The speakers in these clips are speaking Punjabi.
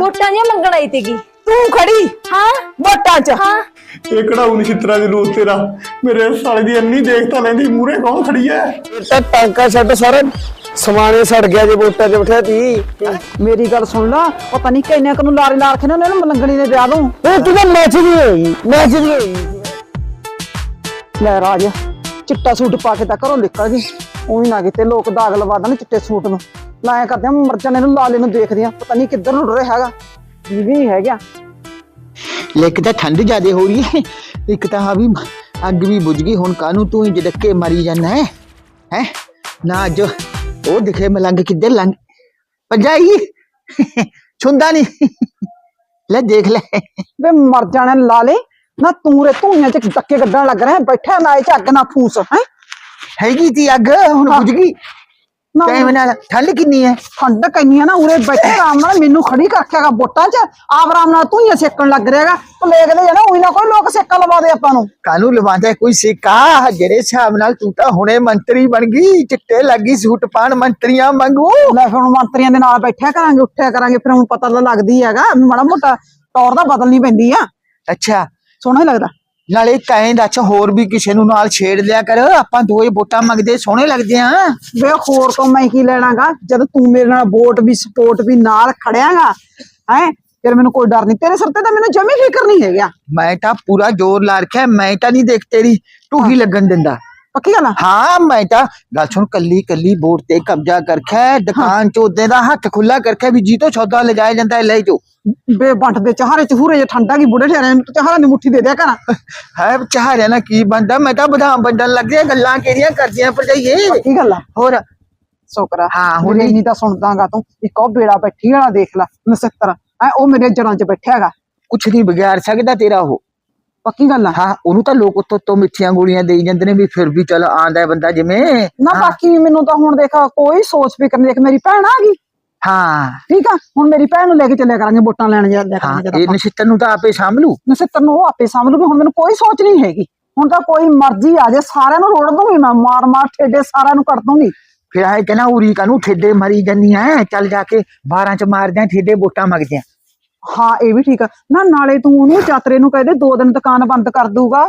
ਵੋਟਾਂ ਦੀਆਂ ਮੰਗਣ ਆਈ ਤੀਗੀ। ਤੂੰ ਖੜੀ? ਹਾਂ। ਵੋਟਾਂ 'ਚ। ਹਾਂ। ਇਹ ਕਢਾਉ ਨਛਿੱਤਰਾ ਦੀ ਰੋਜ਼ ਤੇਰਾ? ਮੇਰੇ ਸਾਲੇ ਦੀ ਇੰਨੀ ਦੇਖਤਾ ਲੈਂਦੀ ਮੂਰੇ ਕੌਣ ਖੜੀ ਐ? ਇਹ ਤਾਂ ਟਾਂਕਾ ਛੱਡ ਸਾਰਾ ਸਮਾਨੇ ਸੜ ਗਿਆ ਜੇ ਵੋਟਾਂ 'ਚ ਬਿਠਿਆ ਤੀ। ਮੇਰੀ ਗੱਲ ਸੁਣ ਲਾ ਪਤਾ ਨਹੀਂ ਕਿੰਨੇ ਕੁ ਨੂੰ ਲਾਰੇ ਲਾ ਰੱਖੇ ਨੇ ਉਹਨਾਂ ਨੂੰ ਮਲੰਗਣੀ ਨੇ ਵਿਆਹ ਦੂੰ ਇਹ ਤੂੰ ਤਾਂ ਮੈਚ ਦੀ ਹੋਈ ਮੈਚ ਦੀ ਹੋਈ। ਲੈ ਰਾਜ ਚਿੱਟਾ ਸੂਟ ਪਾ ਕੇ ਤਾਂ ਘਰੋਂ ਨਿਕਲ ਗਈ। ਉਹੀ ਨਾ ਕਿਤੇ ਲੋਕ ਦਾਗ ਲਵਾ ਦੇਣ ਚਿੱਟੇ ਸੂਟ ਨੂੰ। ਲਾਇਆ ਕਰਦੇ ਆ ਮਰ ਜਾਣੇ ਨੂੰ ਲਾਲੇ ਨੂੰ ਦੇਖਦੇ ਆ ਪਤਾ ਨਹੀਂ ਕਿੱਧਰ ਨੂੰ ਰਿਹਾ ਹੈਗਾ। ਇਹ ਵੀ ਨਹੀਂ ਹੈਗਾ। ਇੱਕ ਤਾਂ ਠੰਡ ਜ਼ਿਆਦੇ ਹੋ ਰਹੀ ਹੈ। ਇੱਕ ਤਾਂ ਆ ਵੀ ਅੱਗ ਵੀ ਬੁਝ ਗਈ ਹੁਣ ਕਾਨੂੰ ਤੂੰ ਹੀ ਜੜਕੇ ਮਰੀ ਜਾਂਦਾ ਹੈ? ਹੈ? ਨਾ ਜੋ ਉਹ ਦਿਖੇ ਮਲੰਗ ਕਿੱਧਰ ਲੰਗ ਭਜਾਈ ਛੁੰਦਾ ਨਹੀਂ ਲੈ ਦੇਖ ਲੈ। ਵੇ ਮਰ ਜਾਣੇ ਲਾਲੇ ਨਾ ਤੂੰ ਰੇ ਧੂਈਆਂ ਚ ਧੱਕੇ ਕੱਢਣ ਲੱਗ ਰਿਹਾ ਬੈਠਾ ਨਾ ਇਹ ਚ ਅੱਗ ਨਾ ਫੂਸ ਹੈ? ਹੈਗੀ ਤੀ ਅੱਗ ਹੁਣ ਬੁਝ ਗਈ। ਨਾ ਟਾਈਮ ਨਾਲ ਠੰਡ ਕਿੰਨੀ ਹੈ ਠੰਡ ਕੰਨੀਆਂ ਨਾ ਉਰੇ ਬੈਠੇ ਆਰਾਮ ਨਾਲ ਮੈਨੂੰ ਖੜੀ ਰੱਖਿਆਗਾ ਵੋਟਾਂ 'ਚ। ਆਪ ਆਰਾਮ ਨਾਲ ਧੂਈਆਂ ਸੇਕਣ ਲੱਗ ਰਿਹਾਗਾ ਪਲੇਗਦੇ ਜਣਾ ਉਹੀ ਨਾ ਕੋਈ ਲੋਕ ਸੇਕਾ ਲਵਾ ਦੇ ਆਪਾਂ ਨੂੰ। ਕਾਨੂੰ ਲਵਾਉਂਦਾ ਹੈ ਕੋਈ ਸਿੱਕਾ? ਜਿਹੜੇ ਹਿਸਾਬ ਨਾਲ ਤੂੰ ਤਾਂ ਹੁਣੇ ਮੰਤਰੀ ਬਣ ਗਈ ਚਿੱਟੇ ਲੱਗੀ ਸੂਟ ਪਾਣ ਮੰਤਰੀਆਂ ਮੰਗੂ ਲੈ ਹੁਣ ਮੰਤਰੀਆਂ ਦੇ ਨਾਲ ਬੈਠਿਆ ਕਰਾਂਗੇ ਉੱਠਿਆ ਕਰਾਂਗੇ ਫਿਰ ਹੁਣ ਪਤਾ ਤਾਂ ਲੱਗਦੀ ਹੈਗਾ ਮਾੜਾ ਮੋਟਾ ਤੌਰ ਦਾ ਬਦਲਣੀ ਪੈਂਦੀ ਆ। ਅੱਛਾ। ਸੋਹਣਾ ਹੀ ਲੱਗਦਾ। ਨਾਲੇ ਕਹੇ ਦੱਸ ਹੋਰ ਵੀ ਕਿਸੇ ਨੂੰ ਨਾਲ ਛੇੜ ਲਿਆ ਕਰ। ਆਪਾਂ ਦੋਏ ਵੋਟਾਂ ਮੰਗਦੇ ਸੋਹਣੇ ਲੱਗਦੇ ਆ। ਵੇ ਹੋਰ ਤੋਂ ਮੈਂ ਕੀ ਲੈਣਾਗਾ? ਜਦ ਤੂੰ ਮੇਰੇ ਨਾਲ ਵੋਟ ਵੀ ਸਪੋਰਟ ਵੀ ਨਾਲ ਖੜਿਆਗਾ ਹੈ? ਫਿਰ ਮੈਨੂੰ ਕੋਈ ਡਰ ਨਹੀਂ। ਤੇਰੇ ਸਿਰ ਤੇ ਤਾਂ ਮੈਨੂੰ ਜਮੀ ਫਿਕਰ ਨਹੀਂ ਹੈਗਾ। ਮੈਂ ਤਾਂ ਪੂਰਾ ਜ਼ੋਰ ਲਾ ਰੱਖਿਆ। ਮੈਂ ਤਾਂ ਨਹੀਂ ਦੇਖ ਤੇਰੀ ਟੂਹੀ ਲੱਗਣ ਦਿੰਦਾ। ਪੱਕੀ ਗੱਲ ਆ? ਹਾਂ ਮੈਂ ਤਾਂ ਗੱਲ ਸੁਣ ਕੱਲੀ ਕੱਲੀ ਵੋਟ ਤੇ ਕਬਜ਼ਾ ਕਰਖਿਆ ਦੁਕਾਨ ਚ ਉਹਦੇ ਦਾ ਹੱਥ ਖੁੱਲਾ ਕਰਖਿਆ ਵੀ ਜੀ ਤੋਂ ਸੌਦਾ ਲਿਜਾਇਆ ਜਾਂਦਾ ਹੈ ਲੈ ਜੋ ਬੇ ਬੰਟ ਦੇ ਚਾਹਰੇ ਚਹੂਰੇ ਜੇ ਠੰਡਾ ਕੀ ਬੁੱਢੇ ਠਹਿਰੇ ਚਾਹਰਾ ਦੀ ਮੁੱਠੀ ਦੇ ਦਿਆ ਕਰਾਂ। ਹੈ ਚਾਹ ਨਾ ਕੀ ਬੰਦਾ ਮੈਂ ਤਾਂ ਬਦਾਮ ਵੰਡਣ ਲੱਗ ਗਿਆ ਗੱਲਾਂ ਕਿਹੜੀਆਂ ਕਰਦੀਆਂ ਭਰਜਾਈਏ? ਪੱਕੀ ਗੱਲ ਆ। ਹੋਰ? ਸ਼ੁਕਰ ਹਾਂ, ਹੁਣ ਇੰਨੀ ਤਾਂ ਸੁਣਦਾਗਾ ਤੂੰ। ਇੱਕ ਉਹ ਬੇੜਾ ਬੈਠੀ ਵਾਲਾ ਦੇਖ ਲੈ ਨਸਤਰ। ਐ ਉਹ ਮੇਰੇ ਜੜਾਂ 'ਚ ਬੈਠਿਆ ਹੈਗਾ। ਕੁਛ ਨਹੀਂ ਵਿਗਾੜ ਸਕਦਾ ਤੇਰਾ ਉਹ। ਪੱਕੀ ਗੱਲ ਆ। ਹਾਂ ਉਹਨੂੰ ਤਾਂ ਲੋਕ ਉੱਤੋਂ ਤੋਂ ਮਿੱਠੀਆਂ ਗੋਲੀਆਂ ਦੇਈ ਜਾਂਦੇ ਨੇ ਵੀ ਫਿਰ ਵੀ ਚੱਲ ਆਂਦਾ ਬੰਦਾ ਜਿਵੇਂ। ਨਾ ਬਾਕੀ ਮੈਨੂੰ ਤਾਂ ਹੁਣ ਦੇਖ ਕੋਈ ਸੋਚ ਫਿਕਰ ਨਹੀਂ ਦੇਖ ਮੇਰੀ ਭੈਣ ਆ ਗਈ। ਹਾਂ। ਠੀਕ ਆ? ਹੁਣ ਮੇਰੀ ਭੈਣ ਨੂੰ ਲੈ ਕੇ ਚੱਲਿਆ ਕਰਾਂਗੇ ਵੋਟਾਂ ਲੈਣ ਜਾਂਦੇ ਕਰਾਂਗੇ ਇਹ ਨਛਿੱਤਰ ਨੂੰ ਤਾਂ ਆਪੇ ਸਾਂਭਲੂ ਨਸਤਰ ਨੂੰ ਉਹ ਆਪੇ ਸਾਹਮਣੇ ਹੁਣ ਮੈਨੂੰ ਕੋਈ ਸੋਚ ਨਹੀਂ ਹੈਗੀ। ਹੁਣ ਤਾਂ ਕੋਈ ਮਰਜ਼ੀ ਆ ਜਾਏ ਸਾਰਿਆਂ ਨੂੰ ਰੋੜ ਦੂੰਗੀ ਮੈਂ ਮਾਰ ਮਾਰ ਠੇਡੇ ਸਾਰਿਆਂ ਨੂੰ ਕੱਟ ਦੂੰਗੀ ਫਿਰ ਆਏ ਕਹਿੰਦਾ ਉਰੀ ਕਾਨੂੰ ਠੇਡੇ ਮਰੀ ਜਾਂਦੀਆਂ ਚੱਲ ਜਾ ਕੇ 12 ਚ ਮਾਰਦਿਆਂ ਠੇਡੇ ਵੋਟਾਂ ਮੰਗਦਿਆਂ। ਹਾਂ, ਇਹ ਵੀ ਠੀਕ ਆ। ਨਾ, ਨਾਲੇ ਤੂੰ ਉਹਨੂੰ ਚਾਤਰੇ ਨੂੰ ਕਹਦੇ ਦੋ ਦਿਨ ਦੁਕਾਨ ਬੰਦ ਕਰ ਦੂਗਾ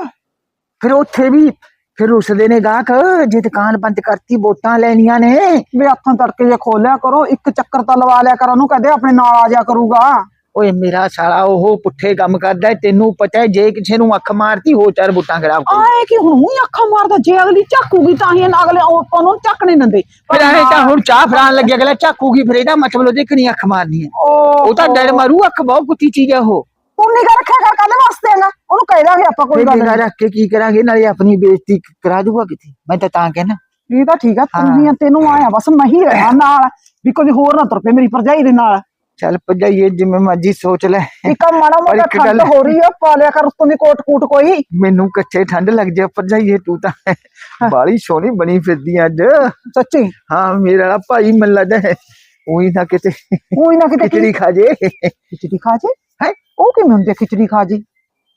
ਫਿਰ ਉੱਥੇ ਵੀ, ਫਿਰ ਰੁੱਸਦੇ ਨੇ ਗਾਹਕ, ਜੇ ਦੁਕਾਨ ਬੰਦ ਕਰਤੀ, ਵੋਟਾਂ ਲੈਣੀਆਂ ਨੇ। ਵੀ ਹੱਥਾਂ ਤੜਕੇ ਜੇ ਖੋਲਿਆ ਕਰੋ, ਇੱਕ ਚੱਕਰ ਤਾਂ ਲਵਾ ਲਿਆ ਕਰ, ਉਹਨੂੰ ਕਹਦੇ ਆਪਣੇ ਨਾਲ ਆ ਜਾ ਕਰੂਗਾ। ਓਏ ਮੇਰਾ ਸਾਲਾ ਉਹ ਪੁੱਠੇ ਕੰਮ ਕਰਦਾ ਹੈ, ਤੈਨੂੰ ਪਤਾ ਹੈ ਜੇ ਕਿਸੇ ਨੂੰ ਅੱਖ ਮਾਰਤੀ ਹੋ ਚਾਰ ਵੋਟਾਂ ਖਰਾਬ ਕਰੂ। ਆਏ ਕਿ ਹੁਣ ਹੀ ਅੱਖਾਂ ਮਾਰਦਾ ਜੇ ਅਗਲੀ ਝਾਕੂਗੀ ਤਾਂ ਹੀ ਅਗਲੇ ਉਹ ਆਪਾਂ ਨੂੰ ਚੱਕ ਨਹੀਂ ਦਿੰਦੇ। ਫਿਰ ਆਏ ਤਾਂ ਹੁਣ ਚਾਹ ਫਰਾਨ ਲੱਗਿਆ ਅਗਲਾ ਝਾਕੂਗੀ ਫਿਰ ਇਹਦਾ ਮਤਲਬ ਉਹਦੇ ਕਿ ਨਹੀਂ ਅੱਖ ਮਾਰਨੀ ਹੈ। ਉਹ ਉਹ ਤਾਂ ਡਰ ਮਾਰੂ ਅੱਖ ਬਹੁਤ ਕੁੱਤੀ ਚੀਜ਼ ਹੈ ਉਹ। ਤੂੰ ਨਿਗਾ ਰੱਖਿਆ ਕਰ ਕਾਹਦੇ ਵਾਸਤੇ ਹੈਗਾ ਉਹਨੂੰ ਕਹਿ ਦਾਂਗੇ ਆਪਾਂ ਕੋਈ ਫਿਰ ਗੱਲ ਨਿਗਾਹ ਨਹੀਂ। ਰੱਖ ਕੇ ਕੀ ਕਰਾਂਗੇ ਨਾਲੇ ਆਪਣੀ ਬੇਇੱਜ਼ਤੀ ਕਰਾ ਦੂਗਾ ਕਿਤੇ। ਮੈਂ ਤਾਂ ਤਾਂ ਕਹਿਣਾ। ਇਹ ਤਾਂ ਠੀਕ ਆ ਤੂੰ। ਵੀ ਆ, ਤੈਨੂੰ ਆਇਆ ਬਸ ਮੈਂ ਹੀ ਰਹਾ ਨਾਲ ਵੀ ਕੋਈ ਹੋਰ ਨਾ ਤੁਰ ਪਏ ਮੇਰੀ ਭਰਜਾਈ ਦੇ ਨਾਲ। ਚੱਲ ਭਜਾਈਏ ਜਿਵੇਂ ਮਰਜ਼ੀ ਸੋਚ ਲੈ। ਇੱਕ ਆਹ ਮਾੜਾ ਮੋਟਾ ਇੱਕ ਠੰਡ ਗੱਲ- ਹੋ ਰਹੀ ਆ ਪਾ ਲਿਆ ਕਰ ਦੀ ਕੋਟ ਕੂਟ ਕੋਈ। ਮੈਨੂੰ ਕੱਚੇ ਠੰਡ ਲੱਗ ਜਾ ਭਜਾਈਏ ਤੂੰ ਤਾਂ। ਬਾਲੀ ਸੋਹਣੀ ਬਣੀ ਫਿਰਦੀ ਆਂ ਅੱਜ। ਸੱਚੀ? ਹਾਂ ਮੇਰਾ ਵਾਲਾ ਭਾਈ ਮਨ ਲੱਗਦਾ ਉਹੀ ਤਾਂ ਕਿਤੇ ਕੋਈ ਨਾ ਕਿਤੇ ਖਿਚੜੀ ਖਾ ਜੇ। ਖਿਚੜੀ ਖਾ ਜੇ? ਹੈਂ? ਉਹ ਕਿਵੇਂ ਹੁੰਦੀ ਆ ਖਿਚੜੀ ਖਾ ਜੀ?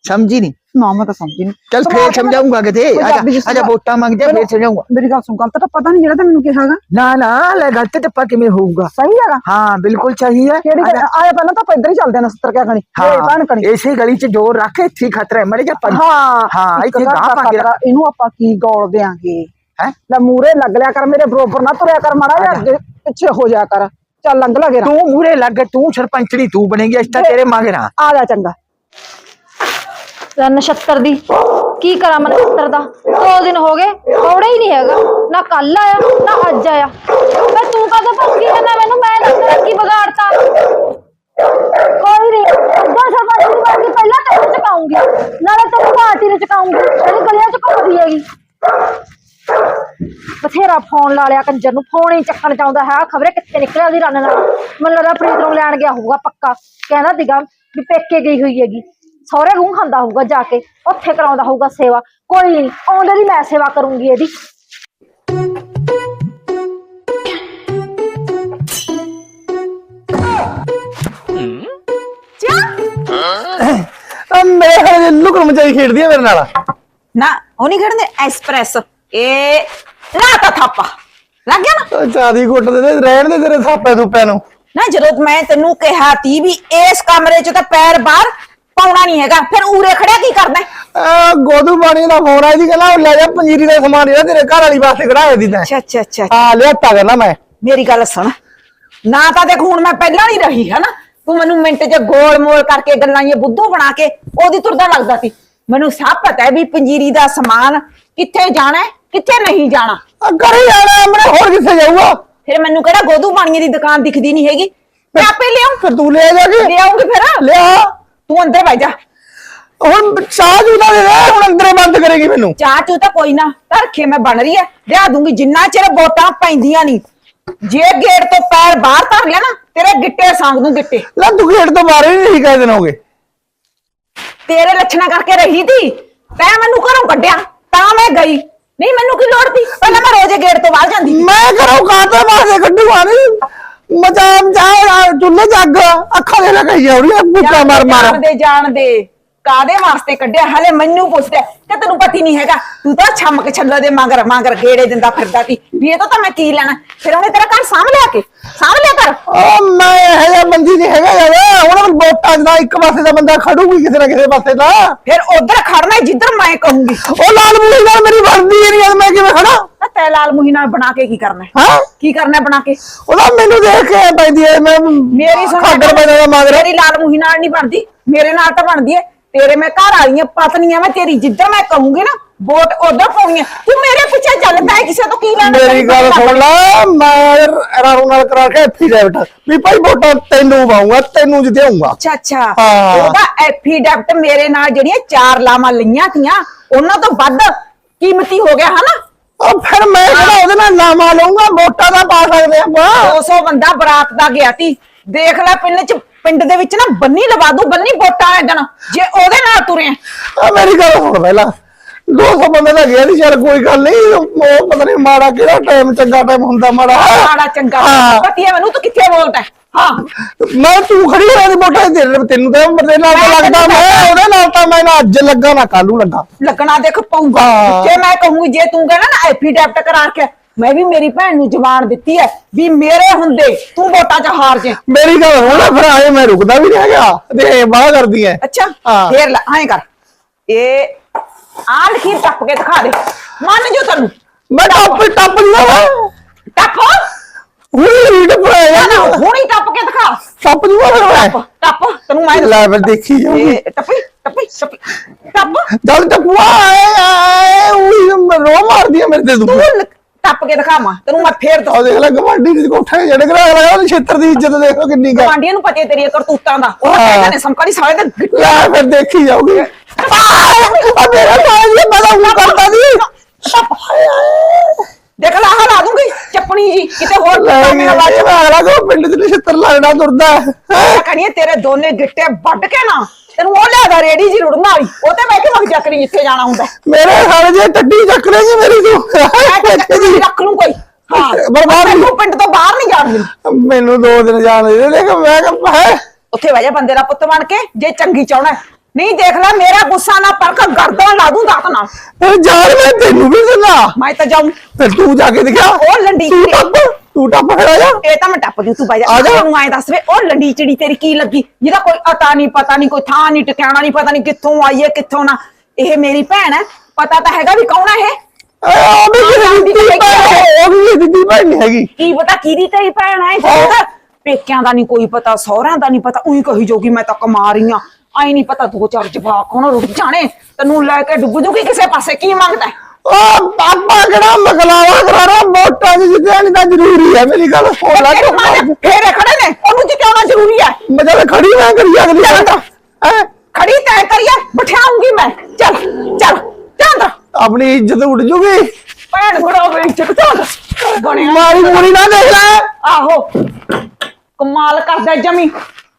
ਸਮਝੀ ਨਹੀਂ ਨਾ ਮੈਂ ਤਾਂ ਸਮਝੀ ਨਹੀਂ ਚੱਲ ਫੇਰ ਸਮਝਾਉਂਗਾ ਕਿਤੇ ਪੰਜਾਬੀ ਆਜਾ ਜਿਸ ਆਜਾ ਤਰ੍ਹਾਂ- ਵੋਟਾਂ ਮੰਗਦੇ ਫੇਰ ਸਮਝਾਉਂਗਾ ਮੇਰੀ ਗੱਲ ਸੁਣ ਗੱਲ ਤਾਂ ਪਤਾ ਨਹੀਂ ਜਿਹੜਾ ਤੇ ਮੈਨੂੰ ਕਿਹਾ ਹੈਗਾ ਨਾ ਨਾ ਲੈ ਗਲਤ ਟੱਪਾ ਕਿਵੇਂ ਹੋਊਗਾ ਸਹੀ ਹੈਗਾ ਹਾਂ ਬਿਲਕੁਲ ਸਹੀ ਹੈ ਕਿਹੜੀ ਆਜਾ। ਆਇਆ ਪਹਿਲਾਂ ਤਾਂ ਆਪਾਂ ਇੱਧਰ ਹੀ ਚੱਲਦੇ ਹਾਂ ਨਸਤਰ ਕਿਆ ਕਣੀ ਇਹ ਭੈਣ ਹਾਂ ਕਣੀ ਇਸੇ ਗਲੀ 'ਚ ਜੋਰ ਰੱਖ ਇੱਥੇ ਹੀ ਖਤਰਾ ਹੈ ਮੜੇ ਜਾ ਪਰ ਹਾਂ ਹਾਂ, ਇੱਕ ਇੱਥੇ ਘਰ ਗਾਹ ਦਾ ਪਾ ਕੇ ਖਤਰਾ, ਇਹਨੂੰ ਆਪਾਂ ਕੀ ਗੋਲ ਦੇਾਂਗੇ ਹੈਂ? ਲੈ ਮੂਰੇ ਲੱਗ ਲਿਆ ਕਰ ਮੇਰੇ ਬਰੋਬਰ ਨਾ ਤੁਰਿਆ ਕਰ ਮਾੜਾ ਜਿਹਾ ਅੱਗੇ ਪਿੱਛੇ ਹੋ ਜਾ ਕਰ ਚੱਲ ਲੰਘ ਲਾ ਗੇਰਾ ਤੂੰ ਮੂਰੇ ਲੱਗ ਤੂੰ ਸਰਪੰਚੜੀ ਤੂੰ ਬਣੇਗੀ ਇਸ ਤਾਂ ਤੇਰੇ ਮਗਰਾਂ ਆ ਜਾ ਚੰਗਾ ਲੈ ਨਛੱਤਰ ਦੀ। ਕੀ ਕਰਾਂ ਮੈਂ ਨਛੱਤਰ ਦਾ? ਦੋ ਦਿਨ ਹੋ ਗਏ ਥੋੜਾ ਹੀ ਨਹੀਂ ਹੈਗਾ। ਨਾ ਕੱਲ ਆਇਆ, ਨਾ ਅੱਜ ਆਇਆ। ਮੈਂ ਤੂੰ ਕਦੋਂ ਭੱਜੀ ਜਾਂਦਾ ਮੈਨੂੰ? ਮੈਂ ਦੱਸ ਕੀ ਵਿਗਾੜਤਾ? ਕੋਈ ਨਹੀਂ। ਅੱਧਾ ਸਰਪੰਚ ਦੀ ਵਾਰੀ ਪਹਿਲਾਂ ਤੈਨੂੰ ਚਕਾਉਂਗੀ ਨਾਲੇ ਤੈਨੂੰ ਪਾਰਟੀ ਨੂੰ ਚਕਾਉਂਗੀ ਤੇਰੀ ਗਲੀਆਂ ਚ ਘੁੰਮਦੀ ਹੈਗੀ। ਬਥੇਰਾ ਫੋਨ ਲਾ ਲਿਆ ਕੰਜਰ ਨੂੰ। ਫੋਨ ਹੀ ਚੱਕਣ ਚਾਹੁੰਦਾ ਹੈ ਖਬਰੇ ਕਿੱਥੇ ਨਿਕਲਿਆ ਉਹਦੀ ਰੰਨ ਨਾਲ? ਮੈਨੂੰ ਲੱਗਦਾ ਪ੍ਰੀਤ ਨੂੰ ਲੈਣ ਗਿਆ ਹੋਊਗਾ ਪੱਕਾ। ਕਹਿੰਦਾ ਸੀਗਾ ਵੀ ਪੇਕੇ ਗਈ ਹੋਈ ਹੈਗੀ। ਸਹੁਰੇ ਗੂੰ ਖਾਂਦਾ ਹੋਊਗਾ ਜਾ ਕੇ ਉੱਥੇ ਕਰਾਉਂਦਾ ਹੋਊਗਾ ਸੇਵਾ। ਕੋਈ ਨਹੀਂ ਆਉਂਦੇ ਦੀ ਮੈਂ ਸੇਵਾ ਕਰੂੰਗੀ ਇਹਦੀ। ਆ ਮੇਰੇ ਹਲੇ ਲੁਕਣ ਮਚਾਈ ਖੇਡਦੀ ਆ ਮੇਰੇ ਨਾਲ। ਨਾ ਉਹ ਨਹੀਂ ਖੜਦੇ ਐਸਪ੍ਰੈਸ ਇਹ ਲਾਤਾ ਥਾਪਾ। ਲੱਗ ਗਿਆ ਨਾ? ਚਾਦੀ ਘੁੱਟ ਦੇ ਦੇ ਰਹਿਣ ਦੇ ਤੇਰੇ ਥਾਪੇ ਥੁੱਪੇ ਨੂੰ। ਨਾ ਜਦੋਂ ਮੈਂ ਤੈਨੂੰ ਕਿਹਾ ਤੀ ਵੀ ਇਸ ਕਮਰੇ 'ਚ ਤਾਂ ਪੈਰ ਬਾਹਰ ਪਾਉਣਾ ਨਹੀਂ ਹੈਗਾ। ਫਿਰ ਉਰੇ ਖੜਿਆ ਕੀ ਕਰਨਾ ਹੈ? ਆ ਗੋਦੂ ਬਾਣੀ ਦਾ ਫੋਨ ਆਇਆ ਸੀ ਕਹਿੰਦਾ ਉਹ ਲੈ ਜਾ ਪੰਜੀਰੀ ਦਾ ਸਮਾਨ ਇਹਦਾ ਤੇਰੇ ਘਰ ਵਾਲੀ ਵਾਸਤੇ ਕਢਾਇਆ ਦੀ ਤੈਂ ਅੱਛਾ ਅੱਛਾ ਅੱਛਾ। ਆ ਲਿਆਤਾ ਕਹਿੰਦਾ ਮੈਂ। ਮੇਰੀ ਗੱਲ ਸੁਣ। ਨਾ ਤਾਂ ਦੇਖ ਹੁਣ ਮੈਂ ਪਹਿਲਾਂ ਨਹੀਂ ਰਹੀ ਹਨਾ? ਤੂੰ ਮੈਨੂੰ ਮਿੰਟ 'ਚ ਗੋਲ ਮੋਲ ਕਰਕੇ ਗੱਲਾਂ ਇਹ ਬੁੱਧੂ ਬਣਾ ਕੇ ਉਹਦੀ ਤੁਰਦਾ ਲੱਗਦਾ ਸੀ। ਮੈਨੂੰ ਸਭ ਪਤਾ ਹੈ ਵੀ ਪੰਜੀਰੀ ਦਾ ਸਮਾਨ ਕਿੱਥੇ ਜਾਣਾ ਹੈ ਕਿੱਥੇ ਨਹੀਂ ਜਾਣਾ। ਆ ਘਰੇ ਜਾਣਾ ਆਪਣੇ ਹੋਰ ਕਿੱਥੇ ਜਾਊਗਾ? ਫਿਰ ਮੈਨੂੰ ਕਿਹੜਾ ਗੋਦੂ ਬਾਣੀਏ ਦੀ ਦੁਕਾਨ ਦਿਖਦੀ ਨਹੀਂ ਹੈਗੀ? ਮੈਂ ਆਪੇ ਲਿਆਉਂ ਫਿਰ ਤੂੰ ਲੈ ਜਾ ਕੇ। ਲਿਆਉਂਗੀ ਫਿਰ। ਲਿਆ। ਤੂੰ ਅੰਦਰ ਬਹਿ ਜਾ। ਹੁਣ ਚਾਹ ਜੂਦਾ ਦੇ ਦੇ ਹੁਣ ਅੰਦਰੇ ਬੰਦ ਕਰੇਗੀ ਮੈਨੂੰ। ਚਾਹ ਚੂ ਤਾਂ ਕੋਈ ਨਾ ਧਰਖੇ ਮੈਂ ਬਣ ਰਹੀ ਐ ਲਿਆ ਦੂੰਗੀ ਜਿੰਨਾ ਚਿਰ ਵੋਟਾਂ ਪੈਂਦੀਆਂ ਨਹੀਂ। ਜੇ ਗੇਟ ਤੋਂ ਪੈਰ ਬਾਹਰ ਧਰ ਲਿਆ ਨਾ ਤੇਰੇ ਗਿੱਟੇ ਸੰਗ ਦੂੰ ਗਿੱਟੇ। ਲੈ ਤੂੰ ਗੇਟ ਤੋਂ ਬਾਹਰ ਹੀ ਨਹੀਂ ਕਹਿ ਦਿਨ ਹੋਗੇ ਤੇਰੇ ਲੱਛਣਾ ਕਰਕੇ ਰਹੀ ਤੀ ਤੈਂ ਮੈਨੂੰ ਘਰੋਂ ਕੱਢਿਆ ਤਾਂ ਮੈਂ ਗਈ। ਨਹੀਂ ਮੈਨੂੰ ਕੀ ਲੋੜ ਤੀ? ਪਹਿਲਾਂ ਮੈਂ ਰੋਜ਼ੇ ਗੇਟ ਤੋਂ ਬਾਹਰ ਜਾਂਦੀ ਮੈਂ ਘਰੋਂ ਕਾਤੇ ਬਾਹਰ ਕੱਢੂਗਾ ਨਹੀਂ। ਮਚਾਮ ਜਾ ਚੁੱਲੇ ਜੱਗ ਅੱਖਾਂ ਦੇ ਲੱਗ ਜਾਉੜੀ ਪੁੱਛਾ ਮਾਰ ਮਾਰ ਜਾਣ ਦੇ ਜਾਣ ਦੇ ਕਾਦੇ ਵਾਸਤੇ ਕੱਢਿਆ? ਹਲੇ ਮੈਨੂੰ ਪੁੱਛਦਾ ਕਿ ਤੈਨੂੰ ਪਤੀ ਨਹੀਂ ਹੈਗਾ। ਤੂੰ ਤਾਂ ਛਮਕ ਛੱਲਾ ਦੇ ਮਗਰ ਮਗਰ ਗੇੜੇ ਦਿੰਦਾ ਫਿਰਦਾ ਤੀ ਵੀ ਇਹ ਤਾਂ ਮੈਂ ਕੀ ਲੈਣਾ? ਫਿਰ ਉਹਨੇ ਤੇਰਾ ਘਰ ਸਾਂਭ ਲਿਆ ਕੇ? ਸਾਂਭ ਲਿਆ ਕਰ ਉਹ ਮੈਂ ਇਹ ਜਿਹਾ ਬੰਦੀ ਨਹੀਂ ਹੈਗਾ ਯਾਰ। ਹੁਣ ਵੋਟਾਂ ਦਾ ਇੱਕ ਪਾਸੇ ਦਾ ਬੰਦਾ ਖੜੂਗੀ ਕਿਸੇ ਨਾ ਕਿਸੇ ਪਾਸੇ ਦਾ। ਫਿਰ ਉਧਰ ਖੜਨਾ ਹੈ ਜਿੱਧਰ ਮੈਂ ਕਹੂੰਗੀ। ਉਹ ਲਾਲ ਮੂਲੀ ਨਾਲ ਮੇਰੀ ਹੀ ਨਹੀਂ ਮੈਂ ਕਿਵੇਂ ਖੜਾ? ਤਾਂ ਤੈ ਲਾਲ ਮੁਹੀ ਨਾਲ ਬਣਾ ਕੇ ਕੀ ਕਰਨਾ ਹੈ? ਹਾਂ? ਕੀ ਕਰਨਾ ਹੈ ਬਣਾ ਕੇ? ਉਹਦਾ ਮੈਨੂੰ ਦੇਖ ਕੇ ਪੈਂਦੀ ਹੈ ਮੈਂ ਮੇਰੀ ਸੁਣ ਖਾਗਰ ਪੈਦਾ ਦਾ ਮਗਰ। ਮੇਰੀ ਲਾਲ ਮੁਹੀ ਨਾਲ ਨਹੀਂ ਬਣਦੀ। ਮੇਰੇ ਨਾਲ ਤਾਂ ਬਣਦੀ ਹੈ। ਤੇਰੇ ਮੈਂ ਘਰ ਵਾਲੀਆਂ ਪਤਨੀਆਂ ਮੈਂ ਤੇਰੀ ਜਿੱਧਰ ਮੈਂ ਕਹੂੰਗੀ ਨਾ ਵੋਟ ਉਧਰ ਪਾਉਣੀ ਤੂੰ ਮੇਰੇ ਪਿੱਛੇ ਚੱਲਦਾ ਹੈ ਕਿਸੇ ਤੋਂ ਕੀ ਲੈਣਾ ਮੇਰੀ ਗੱਲ ਸੁਣ ਲੈ ਮੈਂ ਰਾਰੂ ਨਾਲ ਕਰਾ ਕੇ ਐਫੀਡੈਵਿਟ ਵੀ ਭਾਈ ਵੋਟਾਂ ਤੈਨੂੰ ਪਾਉਂਗਾ ਤੈਨੂੰ ਜਿੱਤਿਆਉਂਗਾ ਅੱਛਾ ਅੱਛਾ। ਉਹਦਾ ਐਫੀਡੈਵਿਟ ਮੇਰੇ ਨਾਲ ਜਿਹੜੀਆਂ ਚਾਰ ਲਾਵਾਂ ਲਈਆਂ ਤੀਆਂ ਉਹਨਾਂ ਤੋਂ ਵੱਧ ਕੀਮਤੀ ਹੋ ਗਿਆ ਹਨਾ? ਉਹ ਫਿਰ ਮੈਂ ਕਿਹੜਾ ਉਹਦੇ ਨਾਲ ਨਾਮਾ ਲਊਂਗਾ ਵੋਟਾਂ ਦਾ ਪਾ ਸਕਦੇ ਆਪਾਂ। 200 ਬੰਦਾ ਬਰਾਤ ਦਾ ਗਿਆ ਤੀ। ਦੇਖ ਲੈ ਪਿੰਡ ਚ ਪਿੰਡ ਦੇ ਵਿੱਚ ਨਾ ਬੰਨੀ ਲਵਾ ਦੂ ਬੰਨੀ ਵੋਟਾਂ ਆ ਜਾਣ ਜੇ ਉਹਦੇ ਨਾਲ ਤੁਰੇ ਆ। ਮੇਰੀ ਗੱਲ ਸੁਣ ਪਹਿਲਾਂ। 200 ਬੰਦੇ ਦਾ ਗਿਆ ਨਹੀਂ ਚੱਲ ਕੋਈ ਗੱਲ ਨਹੀਂ ਉਹ ਪਤਾ ਨਹੀਂ ਮਾੜਾ ਕਿਹੜਾ ਟਾਈਮ ਚੰਗਾ ਟਾਈਮ ਹੁੰਦਾ ਮਾੜਾ। ਮਾੜਾ ਚੰਗਾ ਹਾਂ। ਪਤੀ ਹੈ ਮੈਨੂੰ ਤੂੰ ਕਿੱਥੇ ਬੋਲਦਾ ਹੈ? ਹਾਂ। ਮੈਂ ਤੂੰ ਖੜੀ ਹੋਈ ਦੀ ਵੋਟਾਂ ਦੇ ਤੈਨੂੰ ਤਾਂ ਮੇਰੇ ਨਾਲ ਤਾਂ ਲੱਗਦਾ ਮੈਂ ਉਹਦੇ ਨਾਲ ਤਾਂ ਮੈਂ ਨਾ ਅੱਜ ਲੱਗਾ ਨਾ ਕੱਲ ਨੂੰ ਲੱਗਾ। ਲੱਗਣਾ ਦੇਖ ਪਊਗਾ। ਹਾਂ। ਜੇ ਮੈਂ ਕਹੂੰਗੀ ਜੇ ਤੂੰ ਕਹਿਣਾ ਨਾ ਐਫੀਡੈਵਿਟ ਕਰਾ ਕੇ ਮੈਂ ਵੀ ਮੇਰੀ ਭੈਣ ਨੂੰ ਜ਼ਬਾਨ ਦਿੱਤੀ ਹੈ ਵੀ ਮੇਰੇ ਹੁੰਦੇ ਤੂੰ ਵੋਟਾਂ 'ਚ ਹਾਰ ਜੇ। ਮੇਰੀ ਗੱਲ ਹੁਣ ਫਿਰ ਆਏ ਮੈਂ ਰੁਕਦਾ ਵੀ ਨਹੀਂ ਹੈਗਾ। ਤੇ ਬਾਹ ਕਰਦੀ ਐ। ਅੱਛਾ ਹਾਂ। ਫੇਰ ਲੈ ਐਂ ਕਰ। ਇਹ ਆਹ ਲਖੀਰ ਟੱਪ ਕੇ ਦਿਖਾ ਦੇ। ਮੰਨ ਜੋ ਤੈਨੂੰ। ਮੈਂ ਟੱਪ ਟੱਪ ਨਹੀਂ ਟੱਪ? ਹੁਣ ਨਾ ਨਾ ਹੁਣੀ ਟੱਪ ਕੇ ਦਿਖਾ। ਟੱਪ ਨਹੀਂ ਹੋਣਾ ਟੱਪ ਟੱਪ। ਤੈਨੂੰ ਮੈਂ ਲੈ ਫਿਰ ਦੇਖੀ ਜਾਊਗੀ। ਇਹ ਟੱਪੀ ਟੱਪੀ ਟੱਪੀ। ਟੱਪ। ਜਦ ਟੱਪੂਆ ਆਏ ਆਏ ਉਹੀ ਰੋ ਮਾਰਦੀ ਆ ਮੇਰੇ ਤੇ ਤੂੰ। ਤੂੰ ਲ- ਟੱਪ ਕੇ ਦਿਖਾਵਾਂ ਤੈਨੂੰ ਮੈਂ ਫੇਰ ਉਹ ਦੇਖ ਲੈ ਗਵਾਂਢੀ ਦੀ ਕੋਠੇ ਤੇ ਜਿਹੜੇ ਕਰਾ ਲਗਾ ਉਹਦੀ ਛੇਤਰ ਦੀ ਇੱਜ਼ਤ ਦੇਖੋ ਕਿੰਨੀ ਗਾ ਗਵਾਂਡੀਆਂ ਨੂੰ ਪਤੇ ਤੇਰੀਆਂ ਕਰਤੂਤਾਂ ਦਾ। ਉਹ ਹਾਂ। ਕਹਿੰਦੇ ਨੇ ਸੰਕਾਲੀ ਸਾਲੇ ਦੇ ਗਿੱਟੇ ਲੈ ਫਿਰ ਦੇਖੀ ਜਾਊਗੀ। ਆ ਮੇਰਾ ਸਾਲ ਮੈਂ ਤਾਂ ਉਹ ਕਰਦਾ ਨਹੀਂ ਦੇਖ ਲਾ ਹਲਾ ਦੂੰਗੀ ਚੱਪਣੀ ਜੀ ਕਿਤੇ ਹੋਰ ਲੈ ਮੇਰਾ ਵਾਜ ਅਗਲਾ ਕੋ ਪਿੰਡ ਚ ਛੇਤਰ ਲੱਗਣਾ ਤੁਰਦਾ ਹੈ। ਮੈਂ ਕਹਣੀ ਤੇਰੇ ਦੋਨੇ ਗਿੱਟੇ ਵੱਢ ਕੇ ਨਾ ਤੈਨੂੰ ਉਹ ਲਿਆਦਾ ਰੇੜੀ ਜੀ ਰੁੜਨ ਵਾਲੀ ਉਹ ਤੇ ਬਹਿ ਕੇ ਮਗ ਚੱਕਰੀ ਜਿੱਥੇ ਜਾਣਾ ਹੁੰਦਾ? ਮੇਰੇ ਸਾਲ ਜੇ ਟੱਡੀ ਚੱਕ ਰਹੀ ਮੇਰੀ ਤੂੰ। ਰੱਖ ਲੂੰ ਕੋਈ। ਹਾਂ ਬਰਬਾਦ। ਮੈਨੂੰ ਪਿੰਡ ਤੋਂ ਬਾਹਰ ਨਹੀਂ ਜਾਣ ਦਿੰਦੀ। ਮੈਨੂੰ ਦੋ ਦਿਨ ਜਾਣ ਦੇ ਦੇਖ ਮੈਂ ਕਿਹਾ ਹੈ? ਉੱਥੇ ਬਹਿ ਜਾ ਬੰਦੇ ਦਾ ਪੁੱਤ ਬਣ ਕੇ ਜੇ ਚੰਗੀ ਚਾਹਣਾ ਹੈ। ਨਹੀਂ ਦੇਖ ਲੈ ਮੇਰਾ ਗੁੱਸਾ ਨਾ ਪਰਖ ਗਰਦਨ ਲਾ ਦੂੰ ਦਾਤ ਨਾਲ। ਫਿਰ ਜਾਣ ਮੈਂ ਤੈਨੂੰ ਵੀ ਦਿੰਦਾ। ਮੈਂ ਤਾਂ ਜਾਉਂ ਫਿਰ ਤੂੰ ਜਾ ਕੇ ਦਿਖਾ। ਉਹ ਲੰਡੀ ਤੂੰ ਟੱਪ ਤੂੰ ਆ ਜਾ। ਇਹ ਤਾਂ ਮੈਂ ਟੱਪ ਦੂੰ ਤੂੰ ਬਹਿ ਜਾ। ਤੈਨੂੰ ਐਂ ਦੱਸ ਵੇ ਉਹ ਲੰਡੀ ਚਿੜੀ ਤੇਰੀ ਕੀ ਲੱਗੀ? ਜਿਹਦਾ ਕੋਈ ਅਤਾ ਨਹੀਂ ਪਤਾ ਨਹੀਂ ਕੋਈ ਥਾਂ ਨਹੀਂ ਟਿਕਾਣਾ ਨਹੀਂ ਪਤਾ ਨਹੀਂ ਕਿੱਥੋਂ ਆਈ ਹੈ ਕਿੱਥੋਂ ਨਾ। ਇਹ ਮੇਰੀ ਭੈਣ ਹੈ ਪਤਾ ਤਾਂ ਹੈਗਾ ਵੀ ਕੌਣ ਹੈ ਇਹ? ਉਹ ਵੀ ਕਿਸੇ ਦੀ ਦਿੱਤੀ ਭੈਣ? ਉਹ ਭੈਣ ਨਹੀਂ ਹੈਗੀ। ਕੀ ਪਤਾ ਕਿਹਦੀ ਤੇਰੀ ਭੈਣ ਹੈ। ਤਾਂ ਪੇਕਿਆਂ ਦਾ ਨਹੀਂ ਕੋਈ ਪਤਾ ਸਹੁਰਿਆਂ ਦਾ ਨਹੀਂ ਪਤਾ ਉਹੀ ਕਹੀ ਜੋਗੀ ਮੈਂ ਤਾਂ ਕਮਾ ਰਹੀ ਆ। ਆਈ ਨਹੀਂ ਪਤਾ ਦੋ ਚਾਰ ਜਵਾਕ ਹੁਣ ਰੁੱਟ ਜਾਣੇ ਤੈਨੂੰ ਲੈ ਕੇ ਡੁੱਬ ਜੂਗੀ ਕਿਸੇ ਪਾਸੇ ਕੀ ਮੰਗਦਾ? ਉਹ ਪਾਪਾ ਕਿਹੜਾ ਮਗਲਾਵਾ ਕਰਾ ਰਿਹਾ ਵੋਟਾਂ ਦੀ ਜਿੱਤਿਆ ਨਹੀਂ ਤਾਂ ਜ਼ਰੂਰੀ ਹੈ ਮੇਰੀ ਗੱਲ ਸੁਣ ਲੈ ਤੇਰੇ ਮਾਂ ਦੇ ਫੇਰੇ ਖੜੇ ਨੇ ਉਹਨੂੰ ਜਿਤਾਉਣਾ ਜ਼ਰੂਰੀ ਹੈ ਮੈਂ ਜਦ ਖੜੀ ਮੈਂ ਕਰੀ ਅਗਲੀ ਜਾਂਦਾ ਹੈ ਖੜੀ ਤੈ ਕਰੀਏ ਬਿਠਾਉਂਗੀ ਮੈਂ ਚੱਲ ਚੱਲ ਚੱਲ ਆਪਣੀ ਇੱਜ਼ਤ ਉੱਡ ਜੂਗੀ ਭੈਣ ਬੜਾ ਵੇਚ ਚੱਲ ਬਣਿਆ ਮਾਰੀ ਮੂਰੀ ਨਾ ਦੇਖ ਲੈ ਆਹੋ ਕਮਾਲ ਕਰਦਾ ਜਮੀ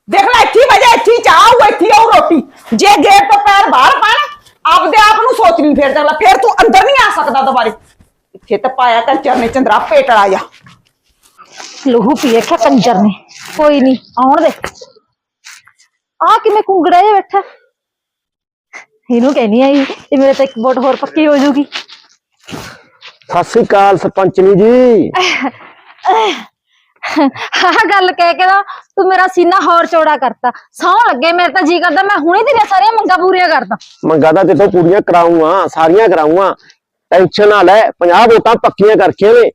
ਦੇਖ ਲੈ ਇੱਥੇ ਹੀ ਵਜਾ ਇੱਥੇ ਹੀ ਚਾਹ ਉਹ ਇੱਥੇ ਹੀ ਆਊ ਰੋਟੀ ਜੇ ਗੇਟ ਤੋਂ ਪੈਰ ਬਾਹਰ ਪਾਣਾ ਆਪਦੇ ਆਪ ਨੂੰ ਸੋਚ ਨਹੀਂ ਫੇਰ ਚੱਲ ਫੇਰ ਤੂੰ ਅੰਦਰ ਨਹੀਂ ਆ ਸਕਦਾ ਦੁਬਾਰੇ। ਇੱਥੇ ਤਾਂ ਪਾਇਆ ਕੰਚਰ ਨੇ ਚੰਦਰਾ ਪੇਟੜਾ ਜਾ ਲਹੂ ਪੀਏ ਕਿਆ ਕੰਜਰ ਨੇ। ਕੋਈ ਨਹੀਂ ਆਉਣ ਦੇ। ਆ ਕਿਵੇਂ ਕੁੰਗੜਾ ਜਿਹਾ ਬੈਠਾ। ਇਹਨੂੰ ਕਹਿਨੀ ਆ ਇਹ ਮੇਰੇ ਤਾਂ ਇੱਕ ਵੋਟ ਹੋਰ ਪੱਕੀ ਹੋ ਜੂਗੀ ਸਤਿ ਸ੍ਰੀ ਅਕਾਲ ਸਰਪੰਚਨੀ ਜੀ। ਆਹ ਗੱਲ ਕਹਿ ਕੇ ਨਾ ਤੂੰ ਮੇਰਾ ਸੀਨਾ ਹੋਰ ਚੌੜਾ ਕਰਤਾ। ਸੌ ਲੱਗੇ ਮੇਰੇ ਤਾਂ ਜੀ ਕਰਦਾ ਮੈਂ ਹੁਣੇ ਤੇਰੀਆਂ ਸਾਰੀਆਂ ਮੰਗਾਂ ਪੂਰੀਆਂ ਕਰਦਾ। ਮੰਗਾ ਤਾਂ ਤੇਤੋਂ ਪੂਰੀਆਂ ਕਰਾਉਂਗਾ ਸਾਰੀਆਂ ਕਰਾਉਂਗਾ ਟੈਨਸ਼ਨ ਨਾ ਲੈ 50 ਵੋਟਾਂ ਪੱਕੀਆਂ ਕਰਕੇ ਨੇ।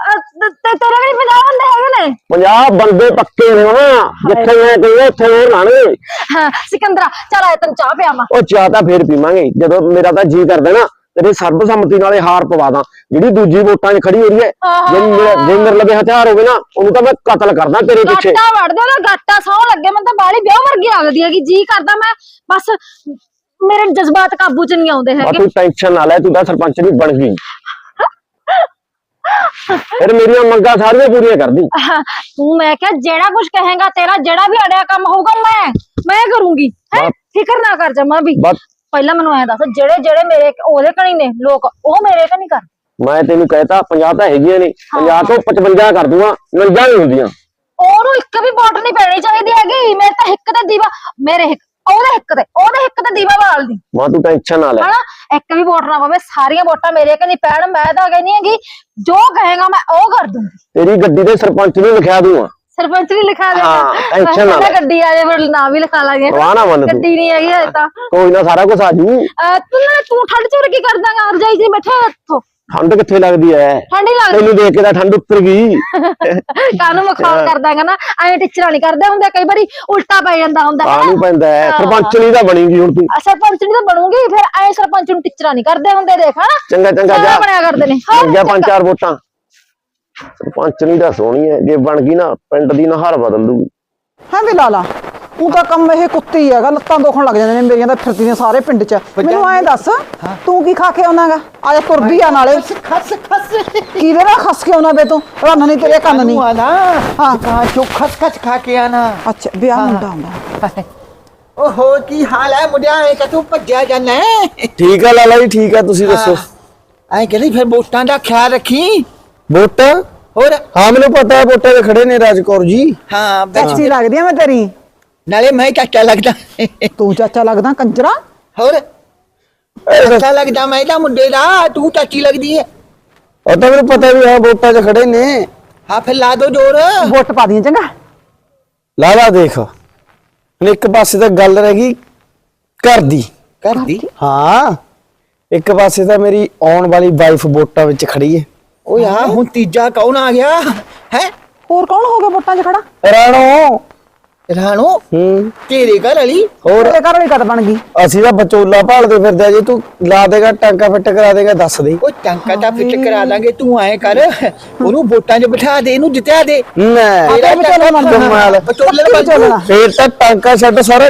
ਅਹ ਤੇ ਤੇ ਤੇਰੇ ਵੀ 50 ਬੰਦੇ ਹੈਗੇ ਨੇ? 50 ਬੰਦੇ ਪੱਕੇ ਨੇ ਨਾ ਜਿੱਥੇ ਮੈਂ ਕਹੀ ਉੱਥੇ ਉਹ ਲਾਣੇ। ਹਾਂ ਸਿਕੰਦਰਾ ਚਲ ਆਏ ਤੈਨੂੰ ਚਾਹ ਪਿਆਵਾਂ। ਉਹ ਚਾਹ ਤਾਂ ਫੇਰ ਪੀਵਾਂਗੇ ਜਦੋਂ ਮੇਰਾ ਤਾਂ ਜੀ ਕਰਦਾ ਨਾ। ਤੇਰੇ ਸਰਬਸੰਮਤੀ ਨਾਲੇ ਹਾਰ ਪਵਾ ਦਾਂ। ਜਿਹੜੀ ਦੂਜੀ ਵੋਟਾਂ 'ਚ ਖੜੀ ਹੋ ਰਹੀ ਹੈ ਜੇ ਮੇਰੇ- ਜੇ ਮੇਰੇ ਲਵੇ ਹਥਿਆਰ ਹੋਵੇ ਨਾ ਉਹਨੂੰ ਤਾਂ ਮੈਂ ਕਤਲ ਕਰਦਾ ਤੇਰੇ ਪਿੱਛੇ। ਗਾਟਾ ਵੜ ਦੇ ਨਾ ਗਾਟਾ ਸੌ ਲੱਗੇ ਮੈਨੂੰ ਤਾਂ ਬਾਲੀ ਵਿਆਹ ਵਰਗੀ ਲੱਗਦੀ ਹੈਗੀ ਜੀ ਕਰਦਾ ਮੈਂ। ਬਸ ਮੇਰੇ ਜਜ਼ਬਾਤ ਕਾਬੂ ਚ ਨਹੀਂ ਆਉਂਦੇ ਆ ਹੈਗੇ। ਤੂੰ ਟੈਨਸ਼ਨ ਨਾ ਲੈ ਤੂੰ ਤਾਂ ਸਰਪੰਚ ਵੀ ਬਣ ਗਈ। ਫਿਰ ਮੇਰੀਆਂ ਮੰਗਾਂ ਸਾਰੀਆਂ ਪੂਰੀਆਂ ਕਰਦੀ ਤੂੰ ਮੈਂ ਕਿਹਾ ਜਿਹੜਾ ਕੁਝ ਕਹੇਗਾ ਤੇਰਾ ਜਿਹੜਾ ਵੀ ਅੜਿਆ ਕੰਮ ਹੋਊਗਾ ਮੈਂ ਮੈਂ ਕਰੂੰਗੀ। ਹੈ? ਬਸ। ਫਿਕਰ ਨਾ ਕਰ ਜਮਾ ਵੀ। ਬਸ। ਪਹਿਲਾਂ ਮੈਨੂੰ ਐ ਦੱਸ ਜਿਹੜੇ ਜਿਹੜੇ ਮੇਰੇ ਉਹਦੇ ਕਣੀ ਨੇ ਲੋਕ ਉਹ ਮੇਰੇ ਕਣੀ ਕਰ। ਮੈਂ ਤੈਨੂੰ ਕਹਿਤਾ 50 ਤਾਂ ਹੈਗੀਆਂ ਨੇ 50 ਤੋਂ 55 ਕਰ ਦੂੰਗਾ 49 ਨਹੀਂ ਹੁੰਦੀਆਂ। ਉਹਨੂੰ ਇੱਕ ਵੀ ਵੋਟ ਨਹੀਂ ਪੈਣੀ ਚਾਹੀਦੀ ਹੈਗੀ। ਮੇਰੇ ਤਾਂ ਹਿੱਕ ਤੇ ਦੀਵਾ ਮੇਰੇ ਹਿੱਕ ਉਹਦੇ ਹਿੱਕ ਤੇ ਉਹਦੇ ਹਿੱਕ ਤੇ ਦੀਵਾ ਬਾਲ ਦੀ। ਮਾਂ ਤੂੰ ਟੈਨਸ਼ਨ ਨਾ ਲੈ ਹਨਾ? ਇੱਕ ਵੀ ਵੋਟ ਨਾ ਪਵੇ ਸਾਰੀਆਂ ਵੋਟਾਂ ਮੇਰੇ ਕਨੀ ਪੈਣ ਮੈਂ ਤਾਂ ਕਹਿੰਦੀ ਹੈਗੀ ਜੋ ਕਹੇਗਾ ਮੈਂ ਉਹ ਕਰ ਦੂੰਗੀ। ਤੇਰੀ ਗੱਡੀ ਦੇ ਸਰਪੰਚ ਨੂੰ ਲਿਖਿਆ ਦੂੰਗਾ। ਸਰਪੰਚ ਵੀ ਲਿਖਾ ਦੇਗਾ ਹਾਂ, tension ਨਾ ਲੈ। ਗੱਡੀ ਆ ਜਾਏ ਫਿਰ ਨਾਮ ਵੀ ਲਿਖਾ ਲਾਂਗੇ। ਵਾਹ ਨਾ ਮੰਨ ਤੂੰ ਗੱਡੀ ਨਹੀਂ ਹੈਗੀ ਹਜੇ ਤਾਂ। ਕੋਈ ਨਾ ਸਾਰਾ ਕੁਝ ਆ ਜੂ। ਅਹ ਤੂੰ ਨਾ ਤੂੰ ਠੰਡ ਚ ਕੀ ਕਰਦਾਗਾ ਰਜਾਈ ਜੀ ਬੈਠੇ ਇੱਥੋਂ? ਠੰਡ ਕਿੱਥੇ ਲੱਗਦੀ ਐ? ਠੰਡੀ ਲੱਗਦੀ। ਤੈਨੂੰ ਦੇਖ ਕੇ ਤਾਂ ਠੰਡ ਉੱਤਰ ਗਈ। ਕਾਨੂੰ ਮਖੌਲ ਕਰਦਾਗਾ ਨਾ? ਐਂ ਟਿਚਰਾਂ ਨਹੀਂ ਕਰਦੇ ਹੁੰਦੇ ਕਈ ਵਾਰੀ ਉਲਟਾ ਪੈ ਜਾਂਦਾ ਹੁੰਦਾ ਹੈ ਪਾਣੀ ਪੈਂਦਾ ਹੈ ਹਾਂ। ਸਰਪੰਚ ਨਹੀਂ ਤਾਂ ਬਣੀਗੀ ਹੁਣ ਤੂੰ। ਸਰਪੰਚ ਨਹੀਂ ਤਾਂ ਬਣੂਗੀ ਫਿਰ ਐਂ ਸਰਪੰਚ ਨੂੰ ਟਿਚਰਾਂ ਨਹੀਂ ਕਰਦੇ ਹੁੰਦੇ ਦੇਖ ਹਨਾ? ਚੰਗਾ ਚੰਗਾ ਜਾ। ਬਣਿਆ ਕਰਦੇ ਨੇ। ਹਾਂ, ਲੱਗਿਆ ਪੰਜ ਚਾਰ ਵੋਟਾਂ। ਸਰਪੰਚ ਨਹੀਂ ਤਾਂ ਸੋਹਣੀ ਐ ਜੇ ਬਣ ਗਈ ਨਾ ਪਿੰਡ ਦੀ ਨਹਾਰ ਬਦਲ ਦੂਗੀ। ਹਾਂ ਵੀ ਲਾਲਾ ਉਹ ਤਾਂ ਕੰਮ ਇਹ ਕੁੱਤੇ ਹੀ ਹੈਗਾ ਲੱਤਾਂ ਦੁਖਣ ਲੱਗ ਜਾਂਦੇ ਨੇ ਮੇਰੀਆਂ ਤਾਂ ਫਿਰਦੀਆਂ ਸਾਰੇ ਪਿੰਡ 'ਚ। ਮੈਨੂੰ ਐਂ ਦੱਸ ਤੂੰ ਕੀ ਖਾ ਕੇ ਆਉਣਾਗਾ? ਆਇਆ ਤੁਰ ਵੀ ਆ ਨਾਲੇ। ਖਸ ਖਸ ਕਿਹਦੇ ਨਾਲ ਖਸ ਕੇ ਆਉਣਾ ਬੇ ਤੂੰ? ਰੰਨ ਨਹੀਂ ਤੇਰੇ ਕੰਨ ਨਹੀਂ ਆਣਾ ਹਾਂ। ਚੋ ਖਸ ਖਸ ਖਾ ਕੇ ਆਣਾ। ਅੱਛਾ ਵਿਆਹ ਮੁੰਡਾ ਹੁੰਦਾ। ਓਹੋ ਕੀ ਹਾਲ ਹੈ ਮੁੰਡਿਆ? ਇਹ ਕਿ ਤੂੰ ਭੱਜਿਆ ਹੈ। ਠੀਕ ਆ ਲਾਲਾ ਜੀ ਠੀਕ ਆ ਤੁਸੀਂ ਦੱਸੋ। ਐ ਕਹਿੰਦੀ ਫਿਰ ਵੋਟਾਂ ਦਾ ਖਿਆਲ ਰੱਖੀ। ਵੋਟਾਂ ਹੋਰ? ਹਾਂ ਮੈਨੂੰ ਪਤਾ ਹੈ ਵੋਟਾਂ ਤੇ ਖੜੇ ਨੇ ਰਾਜਕੌਰ ਜੀ। ਹਾਂ ਬਸ ਅੱਛੀ ਲੱਗਦੀ ਆ ਮੈਂ ਤੇਰੀ। ਨਾਲੇ ਮੈਂ ਚਾਚਾ ਲੱਗਦਾ। ਤੂੰ ਚਾਚਾ ਲੱਗਦਾ ਕੰਜਰਾ? ਹੋਰ? ਚਾਚਾ ਲੱਗਦਾ ਮੈਂ ਤਾਂ ਮੁੰਡੇ ਦਾ ਤੂੰ ਚਾਚੀ ਲੱਗਦੀ ਹੈ ਉਹ ਤਾਂ ਮੈਨੂੰ ਪਤਾ ਵੀ ਹਾਂ ਵੋਟਾਂ 'ਚ ਖੜੇ ਨੇ। ਹਾਂ ਫਿਰ ਲਾ ਦੋ ਜੋਰ। ਵੋਟ ਪਾ ਦੀਆਂ ਚੰਗਾ। ਲਾਲਾ ਦੇਖ। ਹੁਣ ਇੱਕ ਪਾਸੇ ਤਾਂ ਗੱਲ ਰਹਿ ਗਈ ਘਰ ਦੀ। ਕਰਦੀ ਹਾਂ। ਇੱਕ ਪਾਸੇ ਤਾਂ ਮੇਰੀ ਆਉਣ ਵਾਲੀ ਵਾਈਫ ਵੋਟਾਂ ਵਿੱਚ ਖੜੀ ਹੈ ਓ ਯਾਰ ਹੁਣ ਤੀਜਾ ਕੌਣ ਆ ਗਿਆ? ਹੈ? ਹੋਰ ਕੌਣ ਹੋ ਗਿਆ ਵੋਟਾਂ 'ਚ ਖੜਾ? ਰਾਣੋ। ਰਾਣੋ? ਹੂੰ। ਤੇਰੇ ਘਰ ਵਾਲੀ? ਹੋਰ? ਤੇਰੇ ਘਰ ਵਾਲੀ ਕਦ ਬਣ ਗਈ? ਅਸੀਂ ਤਾਂ ਬਚੋਲਾ ਭਾਲਦੇ ਫਿਰਦੇ ਆ ਜੇ ਤੂੰ ਲਾ ਦੇਗਾ ਟਾਂਕਾ ਫਿੱਟ ਕਰਾ ਦੇਗਾ ਦੱਸ ਦੇ। ਉਹ ਟੰਕਾ ਤਾਂ ਫਿੱਟ ਕਰਾ ਦਾਂਗੇ ਤੂੰ ਐ ਕਰ। ਉਹਨੂੰ ਵੋਟਾਂ 'ਚ ਬਿਠਾ ਦੇ ਇਹਨੂੰ ਜਿੱਤਿਆ ਦੇ। ਮੈਂ ਆਪੇ ਵਿਚੋਲੇ ਬਣ ਜਾਣਾ। ਕਮਾਲ ਵਿਚੋਲੇ ਬਣ ਵਿਚੋਲੇ ਜਾਣਾ। ਨਾ। ਫੇਰ ਤਾਂ ਟਾਂਕਾ ਛੱਡ ਸਾਰਾ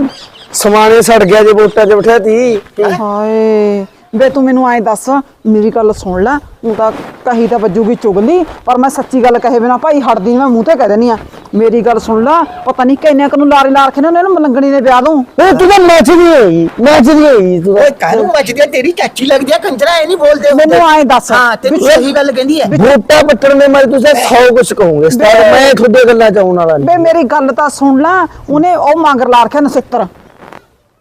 ਸਮਾਨੇ ਸੜ ਗਿਆ ਜੇ ਵੋਟਾਂ 'ਚ ਬਿਠਾ ਤੀ। ਹਾਏ। ਬੇ ਤੂੰ ਮੈਨੂੰ ਐਂ ਦੱਸ ਮੇਰੀ ਗੱਲ ਸੁਣ ਲੈ ਤੂੰ ਤਾਂ ਕਹੀ ਤਾਂ ਵੱਜੂਗੀ ਚੁਗਲੀ ਪਰ ਮੈਂ ਸੱਚੀ ਗੱਲ ਕਹੇ ਬਿਨਾ ਭਾਈ ਹਟਦੀ ਨੀ, ਮੈਂ ਮੂੰਹ ਤੇ ਕਹਿ ਦੇਣੀ ਆ ਮੇਰੀ ਗੱਲ ਸੁਣ ਲੈ ਪਤਾ ਨਹੀਂ ਕਿੰਨੇ ਕੁ ਨੂੰ ਲਾਰੇ ਲਾ ਰੱਖੇ ਨੇ ਉਹਨੇ ਨੂੰ ਮਲੰਗਣੀ ਨੇ ਵਿਆਹ ਦੂੰ ਏ ਤੂੰ ਤਾਂ ਨੱਚਦੀ ਹੋਈ ਨੱਚਦੀ ਹੋਈ ਤੂੰ ਓਏ ਕਾਹਨੂੰ ਮੱਚਦੀ ਆ? ਤੇਰੀ ਚਾਚੀ ਲੱਗਦੀ ਆ ਕੰਜਰਾ ਇਹ ਨਹੀਂ ਬੋਲਦੇ ਹੁੰਦੇ। ਮੈਨੂੰ ਐਂ ਦੱਸ। ਹਾਂ ਤੇ ਵੀ- ਸਹੀ ਗੱਲ ਕਹਿੰਦੀ ਹੈ। ਵੋਟਾਂ ਪੱਟਣ ਦੇ ਮਾਰੇ ਤੁਸੀਂ 100 ਕੁਝ ਕਹੋਗੇ ਸਟਾਰ ਮੈਂ ਤੁਹਾਡੇ ਗੱਲਾਂ ਚ ਆਉਣ ਵਾਲਾ ਬੇ ਮੇਰੀ ਗੱਲ ਤਾਂ ਸੁਣ ਲੈ ਉਹਨੇ ਉਹ ਮੰਗਰ ਲਾ ਰੱਖਿਆ ਨਸਿੱਤਰ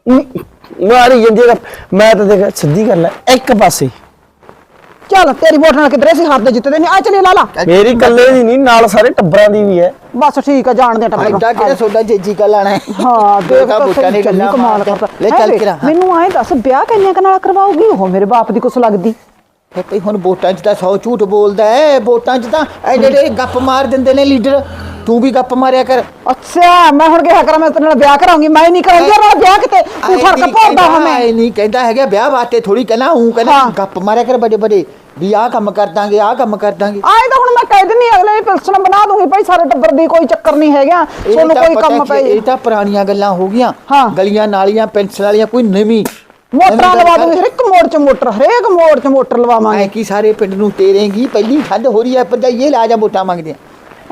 ਨਹੀਂ ਮਾਰੀ ਜਾਂਦੀ ਆ। ਮੈਂ ਤਾਂ ਦੇਖ ਸਿੱਧੀ ਗੱਲ ਹੈ ਇੱਕ ਪਾਸੇ। ਚੱਲ ਤੇਰੀ ਵੋਟ ਨਾਲ ਕਿਧਰੇ ਸੀ? ਹਾਰਦੇ ਜਿੱਤਦੇ ਨਹੀਂ। ਆ ਚਲੀ ਲਾ ਲਾ। ਮੇਰੀ ਇਕੱਲੇ ਦੀ ਨਹੀਂ ਨਾਲ ਸਾਰੇ ਟੱਬਰਾਂ ਦੀ ਵੀ ਹੈ। ਬਸ ਠੀਕ ਆ ਜਾਣ ਦੇ ਟੱਬਰ। ਐਡਾ ਕਿਹੜਾ ਸੋਡਾ ਜੇਜੀ ਕਾ ਲਾਣਾ ਹੈ? ਹਾਂ ਦੇਖ ਤਾਂ ਵੋਟਾਂ ਨੇ ਸਹੀ ਗੱਲਾਂ ਕਮਾਲ ਮਾਰਦਾ। ਕਰਦਾ ਲੈ ਹੈਂ ਚੱਲ ਵੇ, ਕੇ ਰਹਾ ਮੈਨੂੰ ਐਂ ਦੱਸ ਵਿਆਹ ਕਿੰਨੇ ਕੁ ਨਾਲ ਕਰਵਾਉਗੀ ਉਹ ਮੇਰੇ ਬਾਪ ਦੀ ਕੁਛ ਲੱਗਦੀ। ਫੇ ਭਈ ਹੁਣ ਵੋਟਾਂ 'ਚ ਤਾਂ ਸੌ ਝੂਠ ਬੋਲਦਾ ਹੈ ਵੋਟਾਂ 'ਚ ਤਾਂ ਇਹ ਜਿਹੜੇ ਗੱਪ ਮਾਰ ਦਿੰਦੇ ਨੇ ਲੀਡਰ। ਤੂੰ ਵੀ ਗੱਪ ਮਾਰਿਆ ਕਰ ਅੱਛਾ ਮੈਂ ਹੁਣ ਕਿਹਾ ਕਰਾਂ ਮੈਂ ਤੇਰੇ ਨਾਲ ਵਿਆਹ ਕਰਾਉਂਗੀ ਮੈਂ ਨਹੀਂ ਕਰਾਂਗੀ ਉਹਦੇ ਨਾਲ ਵਿਆਹ ਕਿਤੇ ਤੂੰ ਫ਼ਰਕ ਭੋਰਦਾ ਹਾਂ ਮੈਂ ਇਹ ਨਹੀਂ ਕਹਿੰਦਾ ਹੈਗਾ ਵਿਆਹ ਵਾਸਤੇ ਥੋੜੀ ਕਹਿਣਾ ਹੂੰ ਕਹਿੰਦਾ। ਗੱਪ ਮਾਰਿਆ ਕਰ ਬੜੇ ਬੜੇ ਵੀ ਆਹ ਕੰਮ ਕਰ ਦਾਂਗੇ ਆਹ ਕੰਮ ਕਰ ਦਾਂਗੇ ਆਏ ਤਾਂ ਹੁਣ ਮੈਂ ਕਹਿ ਦਿੰਨੀ ਅਗਲੇ ਪਿਲਸਣ ਬਣਾ ਦੂੰਗੀ ਭਾਈ ਸਾਰੇ ਟੱਬਰ ਦੀ ਕੋਈ ਚੱਕਰ ਨਹੀਂ ਹੈਗਾ ਇਹ ਤੁਹਾਨੂੰ ਕੋਈ ਕੰਮ ਪਏ ਇਹ ਤਾਂ ਪੁਰਾਣੀਆਂ ਗੱਲਾਂ ਹੋ ਗਈਆਂ। ਗਲੀਆਂ ਨਾਲੀਆਂ ਪੈਨਸ਼ਨ ਵਾਲੀਆਂ ਕੋਈ ਨਵੀਂ ਮੋਟਰਾਂ ਲਵਾ। ਦੂੰਗੀ ਹਰੇਕ ਮੋੜ 'ਚ ਮੋਟਰ ਹਰੇਕ ਮੋੜ 'ਚ ਮੋਟਰ ਐ ਲਵਾਵਾਂਗੇ ਕੀ ਸਾਰੇ ਪਿੰਡ ਨੂੰ ਤੇਰੇਗੀ ਪਹਿਲੀ ਠੰਡ ਹੋ ਰਹੀ ਹੈ ਭਰਜਾਈਏ ਲਾ ਜਾ ਵੋਟਾਂ ਮੰਗਦੇ ਆ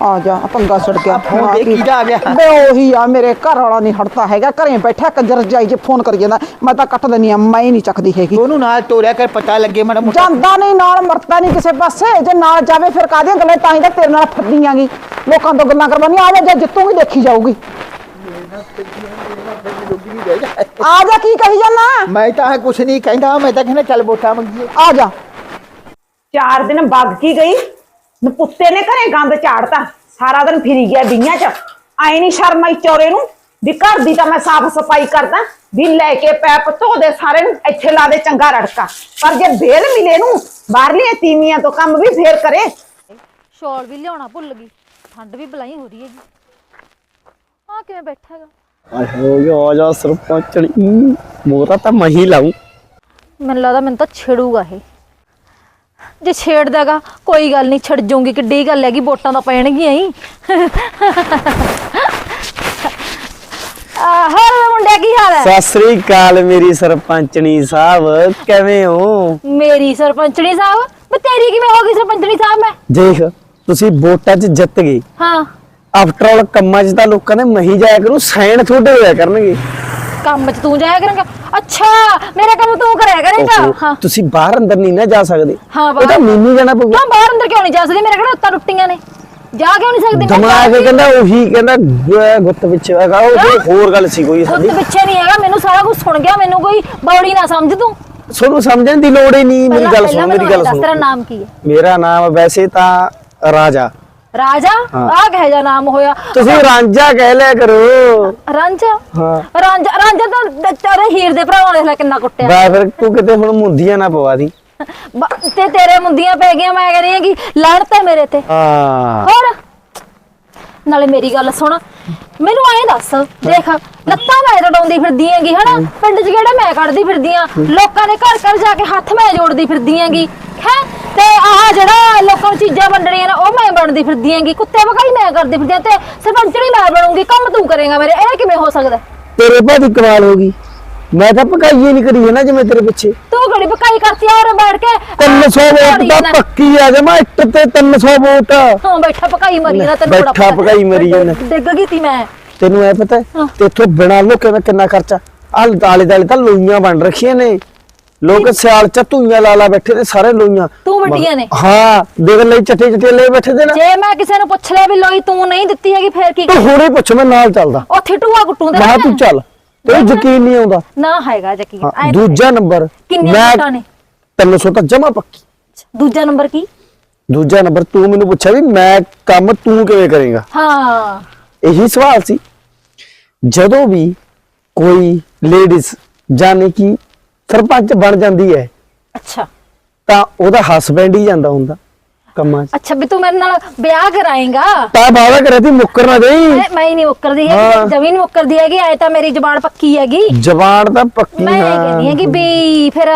ਆ ਜਾ ਆਹ ਪੰਗਾ ਛੜ ਗਿਆ ਫੋਨ ਦੇਖ ਕੀ- ਕਿਹਦਾ ਆ ਗਿਆ? ਬੇ ਉਹੀ ਆ ਮੇਰੇ ਘਰ ਵਾਲਾ ਨਹੀਂ ਹਟਦਾ ਹੈਗਾ ਘਰੇ ਬੈਠਾ ਕੰਜਰ ਜਾਈ ਜੇ ਫੋਨ ਕਰੀ ਜਾਂਦਾ ਮੈਂ ਤਾਂ ਕੱਟ ਦਿੰਨੀ ਆ ਮੈਂ ਹੀ ਨਹੀਂ ਚੱਕਦੀ ਹੈਗੀ। ਉਹਨੂੰ ਨਾਲ ਤੋਰਿਆ ਕਰ ਪਤਾ ਲੱਗੇ ਮਾੜਾ ਮੋਟਾ। ਜਾਂਦਾ ਨਹੀਂ ਨਾਲ ਮਰਦਾ ਨਹੀਂ ਕਿਸੇ ਪਾਸੇ ਜੇ ਨਾਲ ਜਾਵੇ ਫਿਰ ਕਾਹਦੀਆਂ ਗੱਲਾਂ ਤਾਂ ਹੀ ਤਾਂ ਤੇਰੇ ਨਾਲ ਫੱਦੀਆਂ ਲੋਕਾਂ ਤੋਂ ਗੱਲਾਂ ਕਰਵਾਉਣੀ ਆ ਜਾ ਜੇ ਜਿੱਤੂਗੀ ਦੇਖੀ ਜਾਊਗੀ। ਆ ਜਾ ਕੀ ਕਹੀ ਜਾਨਾ ਮੈਂ ਤਾਂ ਕੁਛ ਨਹੀਂ ਕਹਿੰਦਾ ਮੈਂ ਤਾਂ ਕਹਿੰਦਾ ਚੱਲ ਵੋਟਾਂ ਮੰਗੀਏ। ਆ ਜਾ। ਚਾਰ ਦਿਨ ਵਗ ਕੀ ਗਈ? ਨਪੁੱਤੇ ਨੇ ਘਰੇ ਗੰਦ ਝਾੜਤਾ ਸਾਰਾ ਦਿਨ ਫਿਰੀ ਗਿਆ ਬੀਆਂ ਚ। ਆਈ ਨਹੀਂ ਸ਼ਰਮ ਆਈ ਚੋਰੇ ਨੂੰ ਵੀ ਘਰ ਦੀ ਤਾਂ ਮੈਂ ਸਾਫ਼ ਸਫ਼ਾਈ ਕਰਦਾ ਵੀ ਲੈ ਕੇ ਪੈਪ ਧੋ ਦੇ ਸਾਰੇ ਨੂੰ ਇੱਥੇ ਲਾ ਦੇ ਚੰਗਾ ਰੜਕਾ। ਪਰ ਜੇ ਬੇਲ ਮਿਲੇ ਨੂੰ ਬਾਹਰਲੀਆਂ ਤੀਵੀਆਂ ਤੋਂ ਕੰਮ ਵੀ ਫੇਰ ਕਰੇ। ਸ਼ਾਲ ਵੀ ਲਿਆਉਣਾ ਭੁੱਲ ਗਈ ਠੰਡ ਵੀ ਬਲਾਈ ਹੋ ਰਹੀ ਹੈ ਜੀ ਆ ਕਿਵੇਂ ਬੈਠਾ ਹੈਗਾ? ਆਏ ਹੋ ਆ ਜਾ ਸਰਪੰਚਣੀ ਮੋਰਾ ਤਾਂ ਮਹੀ ਲਾਉ ਮੈਨੂੰ ਲੱਗਦਾ ਮੈਨੂੰ ਤਾਂ ਛੇੜੂਗਾ ਇਹ। ਜੇ ਛੇੜਦਾਗਾ ਕੋਈ ਗੱਲ ਨਹੀਂ ਛੱਡ ਜੂਗੀ ਕਿੱਡੀ ਗੱਲ ਹੈਗੀ ਵੋਟਾਂ ਤਾਂ ਪੈਣਗੀਆਂ ਹੀ। ਆ ਹੋਰ ਮੁੰਡਿਆ ਕੀ ਹਾਲ ਹੈ? ਸਤਿ ਸ੍ਰੀ ਅਕਾਲ ਮੇਰੀ ਸਰਪੰਚਣੀ ਸਾਹਿਬ ਕਿਵੇਂ ਹੋ? ਮੇਰੀ ਸਰਪੰਚਣੀ ਸਾਹਿਬ ਮੈਂ ਤੇਰੀ ਕਿਵੇਂ ਹੋ ਗਈ ਸਰਪੰਚਣੀ ਸਾਹਿਬ ਮੈਂ? ਦੇਖ ਤੁਸੀਂ ਵੋਟਾਂ 'ਚ ਜਿੱਤ ਗਏ। ਹਾਂ। ਆਫਟਰ ਆਲ ਕੰਮਾਂ 'ਚ ਤਾਂ ਲੋਕਾਂ ਨੇ ਮਹੀ ਜਾਇਆ ਕਰੂ ਸੈਣ ਤੁਹਾਡੇ ਹੋਇਆ ਕਰਨਗੇ। ਕੰਮ 'ਚ ਤੂੰ ਜਾਇਆ ਕਰੇਂਗਾ? ਅੱਛਾ ਮੇਰਾ ਕੰਮ ਤੂੰ ਕਰਿਆ ਕਰੇਂਗਾ। ਓਹੋ, ਹਾਂ। ਤੁਸੀਂ ਬਾਹਰ ਅੰਦਰ ਨਹੀਂ ਨਾ ਜਾ ਸਕਦੇ। ਹਾਂ, ਉਹ ਤਾਂ ਬਾਹਰ- ਮੈਨੂੰ ਜਾਣਾ ਪਊਗਾ। ਕਿਉਂ ਬਾਹਰ ਅੰਦਰ ਕਿਉਂ ਨਹੀਂ ਜਾ ਸਕਦੀ? ਮੇਰੇ ਕਿਹੜਾ ਉੱਤਾਂ ਟੁੱਟੀਆਂ ਨੇ। ਜਾ ਕਿਉਂ ਨਹੀਂ ਸਕਦੀ? ਮੈਂ ਦਿਮਾਗ ਜਾ ਕਹਿੰਦਾ ਉਹੀ ਕਹਿੰਦਾ ਗੁ- ਗੁੱਤ ਵਿੱਚ ਹੈਗਾ ਉਹ ਕੋਈ ਹੋਰ ਗੱਲ ਸੀ ਕੋਈ ਸਾਡੀ। ਖੁਦ ਪਿੱਛੇ ਨਹੀਂ ਹੈਗਾ ਮੈਨੂੰ ਸਾਰਾ ਕੁਝ ਸੁਣ ਗਿਆ ਮੈਨੂੰ ਕੋਈ ਬੌੜੀ ਨਾ ਸਮਝ ਤੂੰ। ਤੁਹਾਨੂੰ ਸਮਝਣ ਦੀ ਲੋੜ ਹੀ ਨਹੀਂ ਮੇਰੀ ਪਹਿਲਾਂ- ਗੱਲ ਪਹਿਲਾਂ ਸੁਣ ਮੇਰੀ ਗੱਲ ਦੱਸ, ਤੇਰਾ ਸੁਣ ਨਾਮ ਕੀ ਹੈ? ਮੇਰਾ ਨਾਮ ਵੈਸੇ ਤਾਂ ਰਾਜਾ। ਰਾਜਾ ਹਾਂ। ਆਹ ਕਹੇ ਜਾ ਨਾਮ ਹੋਇਆ? ਤੁਸੀਂ ਰਾਂਝਾ ਕਹਿ ਲਿਆ ਕਰੋ। ਰਾਂਝਾ? ਹਾਂ। ਰਾਂਝਾ ਰਾਂਝਾ ਤਾਂ ਤੇਰੇ ਹੀਰ ਦੇ ਭਰਾਵਾਂ ਲੈ ਕਿੰਨਾ ਕੁੱਟਿਆ। ਬਾ ਫਿਰ ਤੂੰ ਕਿਤੇ ਹੁਣ ਮੁੰਦੀਆਂ ਨਾ ਪਵਾ ਦੀ। ਤੇ ਤੇਰੇ ਮੁੰਦੀਆਂ ਪੈ ਗਈਆਂ ਮੈਂ ਕਹਿੰਦੀ ਆ ਕਿ ਲੜ ਤੇ ਮੇਰੇ ਤੇ। ਹਾਂ। ਹੋਰ? ਨਾਲੇ ਮੇਰੀ ਗੱਲ ਸੁਣ। ਮੈਨੂੰ ਐਂ ਦੱਸ ਦੇਖ ਲੱਤਾਂ ਮੈਂ ਰਡਾਉਂਦੀ ਫਿਰਦੀ ਹੈਗੀ ਹਨਾ? ਪਿੰਡ 'ਚ ਕਿਹੜਾ ਮੈਂ ਕੱਢਦੀ ਫਿਰਦੀ ਆਂ? ਲੋਕਾਂ ਦੇ ਘਰ ਘਰ ਜਾ ਕੇ ਹੱਥ ਮੈਂ ਜੋੜਦੀ ਫਿਰਦੀ ਹੈਗੀ ਹੈ? ਤੇ ਆਹ ਜਿਹੜਾ ਲੋਕਾਂ ਨੂੰ ਚੀਜ਼ਾਂ ਵੰਡਣੀਆਂ ਨੇ ਉਹ ਮੈਂ ਬਣਦੀ ਫਿਰਦੀ ਹੈਗੀ। ਕੁੱਤੇ ਵਗਾਈ ਮੈਂ ਕਰਦੀ ਫਿਰਦੀ ਆਂ ਤੇ ਸਰਪੰਚਣੀ ਮੈਂ ਬਣੂੰਗੀ। ਕੰਮ ਤੂੰ ਕਰੇਗਾ ਮੇਰੇ ਇਹ ਕਿਵੇਂ ਹੋ ਸਕਦਾ? ਤੇਰੇ ਭਾਦੀ ਕਮਾਲ ਹੋ ਗਈ। ਮੈਂ ਤਾਂ ਪਕਾਈਏ ਨਹੀਂ ਕਰੀ ਹੈ ਨਾ ਜਿਵੇਂ ਤੇਰੇ ਪਿੱਛੇ। ਤੂੰ ਘੜੀ ਪਕਾਈ ਕਰਤੀ ਆ ਔਰ ਬੈਠ ਕੇ? 300 ਵੋਟ ਤਾਂ ਪੱਕੀ ਆ ਜਮਾ ਇੱਟ ਤੇ 300 ਵੋਟ। ਹਾਂ ਬੈਠਾ ਪਕਾਈ ਮਰੀ ਨਾ ਤੈਨੂੰ ਬੜਾ ਬੈਠਾ। ਪਕਾਈ ਮਰੀ ਜਾਂਦਾ। ਡਿੱਗ ਗਈ ਤੀ ਮੈਂ। ਤੈਨੂੰ ਐ ਪਤਾ ਹਾਂ। ਤੇ ਇੱਥੋਂ ਬਿਨਾ ਲੋਕੇ ਦਾ ਕਿੰਨਾ ਖਰਚਾ? ਆਹ ਆਲੇ ਦਾਲੇ ਤਾਂ ਲੋਈਆਂ ਬਣ ਰੱਖੀਆਂ ਨੇ। ਲੋਕ ਸਿਆਲ ਚ ਧੂਈਆਂ ਲਾ ਲਾ ਬੈਠੇ ਤੇ ਸਾਰੇ ਲੋਈਆਂ। ਤੂੰ ਵੱਡੀਆਂ ਨੇ। ਹਾਂ ਦੇਖ ਲਈ ਚੱਟੇ ਚੱਟੇ ਲੈ ਬੈਠੇ ਦੇ ਨਾ। ਜੇ ਮੈਂ ਕਿਸੇ ਨੂੰ ਪੁੱਛ ਲਿਆ ਵੀ ਲੋਈ ਤੂੰ ਨਹੀਂ ਦਿੱਤੀ ਹੈਗੀ ਫੇਰ ਕੀ ਤੂੰ ਹੁਣੇ ਪੁੱਛ ਮੈਂ ਨਾਲ ਚੱਲਦਾ। ਉੱਥੇ ਟੂਆ ਕੁੱਟੂ ਦੇ ਮੈਂ ਤੂੰ ਚੱਲ। ਤੈਨੂੰ ਯਕੀਨ ਨਹੀਂ ਆਉਂਦਾ। ਨਾ ਹੈਗਾ ਯਕੀਨ। ਹਾਂ, ਐਂ ਦੂਜਾ ਨੰਬਰ ਵੋਟਾਂ ਨੇ? 300 ਤਾਂ ਜਮਾ ਪੱਕੀ। ਦੂਜਾ ਨੰਬਰ ਕੀ? ਦੂਜਾ ਨੰਬਰ ਤੂੰ ਮੈਨੂੰ ਪੁੱਛਿਆ ਵੀ ਮੈਂ ਕੰਮ ਤੂੰ ਕਿਵੇਂ ਕਰੇਗਾ? ਹਾਂ। ਇਹੀ ਸਵਾਲ ਸੀ। ਜਦੋਂ ਵੀ ਕੋਈ ਲੇਡੀਜ਼ ਜਾਣੇ ਕਿ ਸਰਪੰਚ ਬਣ ਜਾਂਦੀ ਹੈ ਅੱਛਾ। ਤਾਂ ਉਹਦਾ ਹਸਬੈਂਡ ਹੀ ਜਾਂਦਾ ਹੁੰਦਾ। ਕੰਮਾਂ 'ਚ। ਅੱਛਾ ਵੀ ਤੂੰ ਮੇਰੇ ਨਾਲ ਵਿਆਹ ਕਰਾਏਗਾ? ਤਾਂ ਬਾਵਾ ਕਰੇ ਤੀ ਮੁੱਕਰ ਨਾ ਜਾਈ ਮੈਂ ਹੀ ਨਹੀਂ ਮੁੱਕਰਦੀ ਹਾਂ। ਹੈਗੀ ਜ਼ਮੀਨ ਮੁੱਕਰਦੀ ਹੈਗੀ ਐ ਤਾਂ ਮੇਰੀ ਜ਼ਬਾਨ ਪੱਕੀ ਹੈਗੀ। ਜ਼ਬਾਨ ਤਾਂ ਪੱਕੀ ਮੈਂ ਇਹ ਕਹਿੰਦੀ ਹਾਂ ਹੈਗੀ ਵੀ ਫਿਰ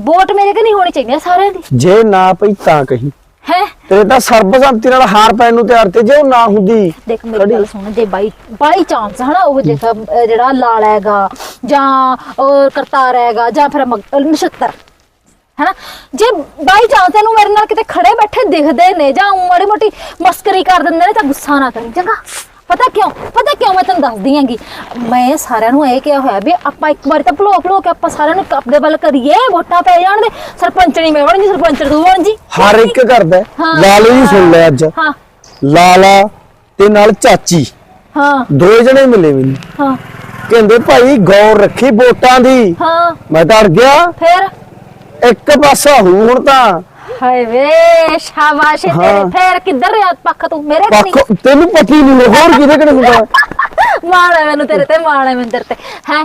ਵੋਟ ਮੇਰੇ ਕਿ ਨਹੀਂ ਹੋਣੀ ਚਾਹੀਦੀ ਸਾਰਿਆਂ ਦੀ। ਜੇ ਨਾ ਪਈ ਤਾਂ ਕਹੀ। ਹੈ? ਤੇਰੇ ਤਾਂ ਸਰਬਸੰਮਤੀ ਨਾਲ ਹਾਰ ਪੈਣ ਨੂੰ ਤਿਆਰ ਤੇ ਜੇ ਉਹ ਨਾ ਹੁੰਦੀ। ਦੇਖ ਮੇਰੀ ਗੱਲ ਸੁਣ ਜੇ ਬਾਈ ਬਾਈ ਚਾਂਸ ਹਨਾ ਉਹ ਜਿਹੜਾ ਲਾਲ ਹੈਗਾ ਜਾਂ ਕਰਤਾਰ ਹੈਗਾ ਜਾਂ ਫਿਰ ਨਛੱਤਰ। ਹਨਾ? ਜੇ ਬਾਈ ਚਾਂਸ ਇਹਨੂੰ ਮੇਰੇ ਨਾਲ ਕਿਤੇ ਖੜੇ ਬੈਠੇ ਦਿਖਦੇ ਨੇ ਜਾਂ ਮਾੜੀ ਮੋਟੀ ਮਸਕਰੀ ਕਰ ਦਿੰਦੇ ਨੇ ਤਾਂ ਗੁੱਸਾ ਨਾ ਕਰੀ ਚੰਗਾ? ਪਤਾ ਕਿਉਂ? ਪਤਾ ਕਿਉਂ ਮੈਂ ਤੈਨੂੰ ਦੱਸਦੀ ਆਂਗੀ ਮੈਂ ਸਾਰਿਆਂ ਨੂੰ ਇਹ ਕਿਹਾ ਹੋਇਆ ਵੀ ਆਪਾਂ ਇੱਕ ਵਾਰੀ ਤਾਂ ਭਲੋ ਭਲੋ ਕੇ ਆਪਾਂ ਸਾਰਿਆਂ ਨੂੰ ਆਪਣੇ ਵੱਲ ਕਰੀਏ ਵੋਟਾਂ ਪੈ ਜਾਣ ਦੇ। ਸਰਪੰਚਣੀ ਮੈਂ ਬਣ ਜੀ ਸਰਪੰਚ ਤੂੰ ਬਣ ਜੀ। ਹਰ ਇੱਕ ਕਰਦਾ। ਲਾਲੂ ਜੀ ਸੁਣ ਲੈ ਅੱਜ। ਹਾਂ। ਲਾਲਾ ਤੇ ਨਾਲ ਚਾਚੀ। ਹਾਂ। ਦੋ ਜਣੇ ਮਿਲੇ ਮੈਨੂੰ। ਹਾਂ। ਕਹਿੰਦੇ ਭਾਈ ਗੌਰ ਰੱਖੀ ਵੋਟਾਂ ਦੀ। ਹਾਂ। ਮੈਂ ਤਾਂ ਅੜ ਗਿਆ। ਫਿਰ? ਇੱਕ ਪਾਸਾ ਹੂ ਹੁਣ ਤਾਂ। ਹਾਏ ਵੇ ਸ਼ਾਬਾਸ਼ ਏ ਹਾਂ। ਤੇਰੇ ਫੇਰ ਕਿੱਧਰ ਰਿਹਾ ਪੱਖ ਤੂੰ? ਮੇਰੇ ਤੇ ਨਹੀਂ ਪੱਖ ਤੈਨੂੰ ਪਤਾ ਹੀ ਨਹੀਂ ਹੋਰ ਕਿਹਦੇ ਕਿਹੜੇ ਹੁੰਦਾ? ਮਾਣ ਹੈ ਮੈਨੂੰ ਤੇਰੇ ਤੇ ਮਾਣ ਹੈ ਮੈਨੂੰ ਤੇਰੇ ਤੇ। ਹੈ?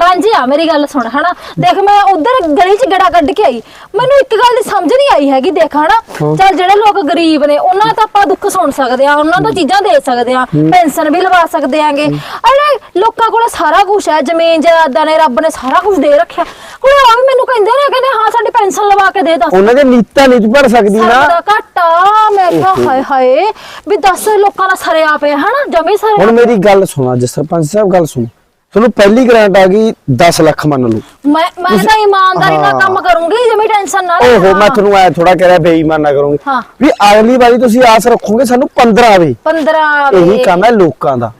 ਰਾਂਝੀ ਆ ਮੇਰੀ ਗੱਲ ਸੁਣ ਹਨਾ? ਦੇਖ ਮੈਂ ਉਧਰ ਗਲੀ 'ਚ ਗੜਾ ਕੱਢ ਕੇ ਆਈ। ਮੈਨੂੰ ਇੱਕ ਗੱਲ ਦੀ ਸਮਝ ਨਹੀਂ ਆਈ ਹੈਗੀ ਦੇਖ ਹਨਾ? ਚੱਲ ਜਿਹੜੇ ਲੋਕ ਗਰੀਬ ਨੇ ਉਹਨਾਂ ਤਾਂ ਆਪਾਂ ਦੁੱਖ ਸੁਣ ਸਕਦੇ ਆ ਉਹਨਾਂ ਤੋਂ ਚੀਜ਼ਾਂ ਦੇ ਸਕਦੇ ਆ ਪੈਨਸ਼ਨ ਵੀ ਲਵਾ ਸਕਦੇ ਆਂਗੇ ਅਰੇ ਲੋਕਾਂ ਕੋਲ ਸਾਰਾ ਕੁਝ ਹੈ ਜ਼ਮੀਨ ਜਾਇਦਾਦਾਂ ਨੇ ਰੱਬ ਨੇ ਸਾਰਾ ਕੁਝ ਦੇ ਰੱਖਿਆ। ਹੁਣ ਆ ਵੀ ਮੈਨੂੰ ਕਹਿੰਦੇ ਨੇ ਕਹਿੰਦੇ ਹਾਂ ਸਾਡੀ ਪੈਨਸ਼ਨ ਲਵਾ ਕੇ ਦੇ ਦੱਸ। ਉਹਨਾਂ ਦੇ ਨੀਤਾਂ ਨਹੀਂ ਪੜ ਸਕਦੀ ਨਾ। ਦਾ ਘਾਟਾ ਮੈਂ ਕਿਹਾ ਹਾਏ ਹਾਏ ਵੀ ਦੱਸ ਲੋਕਾਂ ਦਾ ਸਰਿਆ ਪਿਆ ਹਨਾ? ਜਮੀ ਹੁਣ ਸਰਿਆ ਮੇਰੀ ਗੱਲ ਸੁਣਾ ਅੱਜ ਸਰਪੰਚ ਸਾਹਿਬ ਗੱਲ ਸੁਣ। ਤੁਹਾਨੂੰ ਪਹਿਲੀ ਗ੍ਰਾਂਟ ਆ ਗਈ 10 ਲੱਖ ਮੰਨ ਲਓ। ਮੈਂ ਮੈਂ ਤਾਂ ਇਮਾਨਦਾਰੀ ਨਾਲ। ਕੰਮ ਕਰੂੰਗੀ ਜਮੀ ਟੈਨਸ਼ਨ ਨਾ ਲੈ ਓਹੋ ਮੈਂ ਤੁਹਾਨੂੰ ਐ ਥੋੜਾ ਕਹਿ ਰਿਹਾ ਬੇਈਮਾਨ ਨਾ ਕਰੂੰਗੀ। ਵੀ ਅਗਲੀ ਵਾਰੀ ਤੁਸੀਂ ਆਸ ਰੱਖੋਗੇ ਸਾਨੂੰ 15 ਆਵੇ 15 ਇਹੀ ਕੰਮ ਹੈ ਲੋਕਾਂ ਦਾ।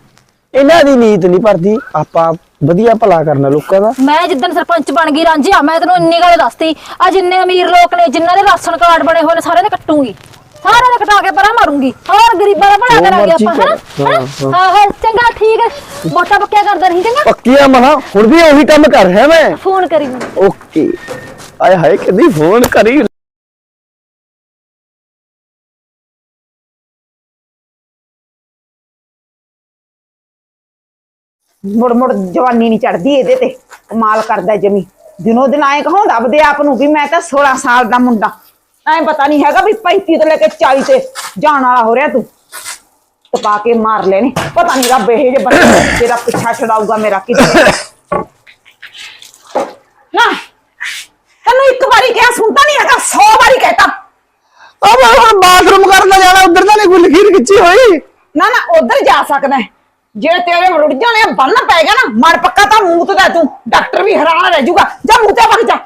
ਇਹਨਾਂ ਦੀ ਨੀਤ ਨਹੀਂ ਭਰਦੀ। ਆਪਾਂ ਵਧੀਆ ਭਲਾ ਕਰਨਾ ਲੋਕਾਂ ਦਾ। ਮੈਂ ਜਿੱਦਣ ਸਰਪੰਚ ਬਣ ਗਈ ਰਾਂਝਿਆ ਮੈਂ ਤੈਨੂੰ ਇੰਨੀ ਗੱਲ ਦੱਸਤੀ। ਆ ਜਿੰਨੇ ਅਮੀਰ ਲੋਕ ਨੇ ਜਿਨ੍ਹਾਂ ਦੇ ਰਾਸ਼ਨ ਕਾਰਡ ਬਣੇ ਹੋਏ ਨੇ ਸਾਰਿਆਂ ਦੇ ਕੱਟੂਗੀ। ਸਾਰਾ ਰਖਟਾ ਕੇ ਪਰਾਂ ਮਾਰੂੰਗੀ। ਹੋਰ ਗਰੀਬਾਂ ਦਾ ਭਲਾ ਕਰਾਂਗੇ ਆਪਾਂ ਹਨਾ? ਆਹੋ ਚੰਗਾ ਠੀਕ ਹੈ। ਮੋਟਾ ਪੱਕਿਆ ਕਰਦਾ ਰਹੀ ਚੰਗਾ? ਪੱਕੀਆਂ ਮਹਾ ਹੁਣ ਵੀ ਉਹੀ ਕੰਮ ਕਰ ਰਿਹਾ ਮੈਂ। ਫੋਨ ਕਰੀ ਓਕੇ। ਆਏ ਹਾਏ ਕਿੰਨੀ ਫੋਨ ਕਰੀ। ਮੁੜ ਮੁੜ ਜਵਾਨੀ ਨਹੀਂ ਚੜਦੀ ਇਹਦੇ ਤੇ। ਕਮਾਲ ਕਰਦਾ ਜਮੀ। ਦਿਨੋ ਦਿਨ ਆਏ ਕਹਾਉਂਦਾ ਆਪਦੇ ਆਪ ਨੂੰ ਵੀ ਮੈਂ ਤਾਂ 16 ਸਾਲ ਦਾ ਮੁੰਡਾ। ਐ ਪਤਾ ਨਹੀਂ ਹੈਗਾ ਵੀ 35 ਤੋਂ ਲੈ ਕੇ 40 ਤੇ ਜਾਣ ਵਾਲਾ ਹੋ ਰਿਹਾ ਤੂੰ। ਤਪਾ ਕੇ ਮਾਰ ਲੈਣੇ। ਪਤਾ ਨਹੀਂ ਰੱਬ ਇਹ ਜੇ ਬੰਦੇ ਤੇਰਾ ਪਿੱਛਾ ਛਡਾਊਗਾ ਮੇਰਾ ਕਿੱਥੇ ਨਾ ਤੈਨੂੰ ਇੱਕ ਵਾਰੀ ਕਿਹਾ ਸੁਣਦਾ ਨਹੀਂ ਹੈਗਾ 100 ਵਾਰੀ ਕਹਿਤਾ। ਆ ਮੈਂ ਹੁਣ ਬਾਥਰੂਮ ਕਰਨ ਜਾਣਾ ਉਧਰ ਤਾਂ ਨਹੀਂ ਕੋਈ ਖਿੱਚੀ ਹੋਈ। ਨਾ ਨਾ ਉਧਰ ਜਾ ਸਕਦਾ। ਜੇ ਤੇਰੇ ਰੁੜ ਜਾਣੇ ਬੰਨ ਪੈ ਗਿਆ ਨਾ ਮਰ ਪੱਕਾ ਤਾਂ ਮੂੰਹ ਤੇ ਤੂੰ। ਡਾਕਟਰ ਵੀ ਹੈਰਾਨ ਰਹਿ ਜਾਊਗਾ। ਜਾ ਮੂੰਹ ਤੇ ਵਗ ਜਾ।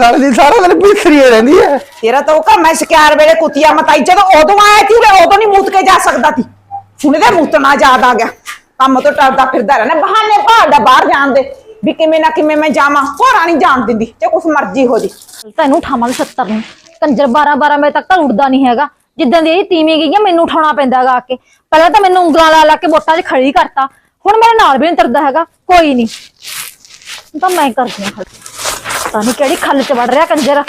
ਗੱਲ ਦੀ ਸਾਰਾ ਦਿਨ ਬਿਖਰੀ ਰਹਿੰਦੀ ਹੈ। ਤੇਰਾ ਤਾਂ ਉਹ ਕੰਮ ਹੈ ਸ਼ਿਕਾਰ ਵੇਲੇ ਕੁੱਤੀਆਂ ਮਤਾਈ ਜਦੋਂ ਉਦੋਂ ਆਇਆ ਸੀ ਵੇ ਉਦੋਂ ਨਹੀਂ ਮੂਤ ਕੇ ਜਾ ਸਕਦਾ ਸੀ। ਹੁਣ ਇਹਦੇ ਮੂਤ ਨਾ ਯਾਦ ਆ ਗਿਆ। ਕੰਮ ਤੋਂ ਟਰਦਾ ਫਿਰਦਾ ਰਹਿਣਾ। ਬਹਾਨੇ ਭਾਲਦਾ ਬਾਹਰ ਜਾਣ ਦੇ ਵੀ ਕਿਵੇਂ ਨਾ ਕਿਵੇਂ ਮੈਂ ਜਾਵਾਂ। ਹੋਰਾਂ ਨਹੀਂ ਜਾਣ ਦਿੰਦੀ ਤੇ ਕੁਛ ਮਰਜ਼ੀ ਹੋ ਜੇ। ਤੈਨੂੰ ਉਠਾਵਾਂਗੇ 70 ਨੂੰ। ਕੰਜਰ 12 12 ਵਜੇ ਤੱਕ ਤਾਂ ਉੱਡਦਾ ਨਹੀਂ ਹੈਗਾ। ਜਿੱਦਾਂ ਦੀ ਇਹ ਤੀਵੀਂ ਗਈ ਆ ਮੈਨੂੰ ਉਠਾਉਣਾ ਪੈਂਦਾ ਹੈਗਾ ਆ ਕੇ। ਪਹਿਲਾਂ ਤਾਂ ਮੈਨੂੰ ਉਂਗਲਾਂ ਲਾ ਲਾ ਕੇ ਵੋਟਾਂ 'ਚ ਖੜੀ ਕਰਤਾ। ਹੁਣ ਮੇਰੇ ਨਾਲ ਵੀ ਨਹੀਂ ਤੁਰਦਾ ਹੈਗਾ। ਕੋਈ ਨਹੀਂ ਤਾਂ ਮੈਂ ਕਰਦੀ ਹਾਂ ਪਤਾ ਨਹੀਂ ਕਿਹੜੀ ਖੱਲ 'ਚ ਵੜ ਰਿਹਾ ਕੰਜਰ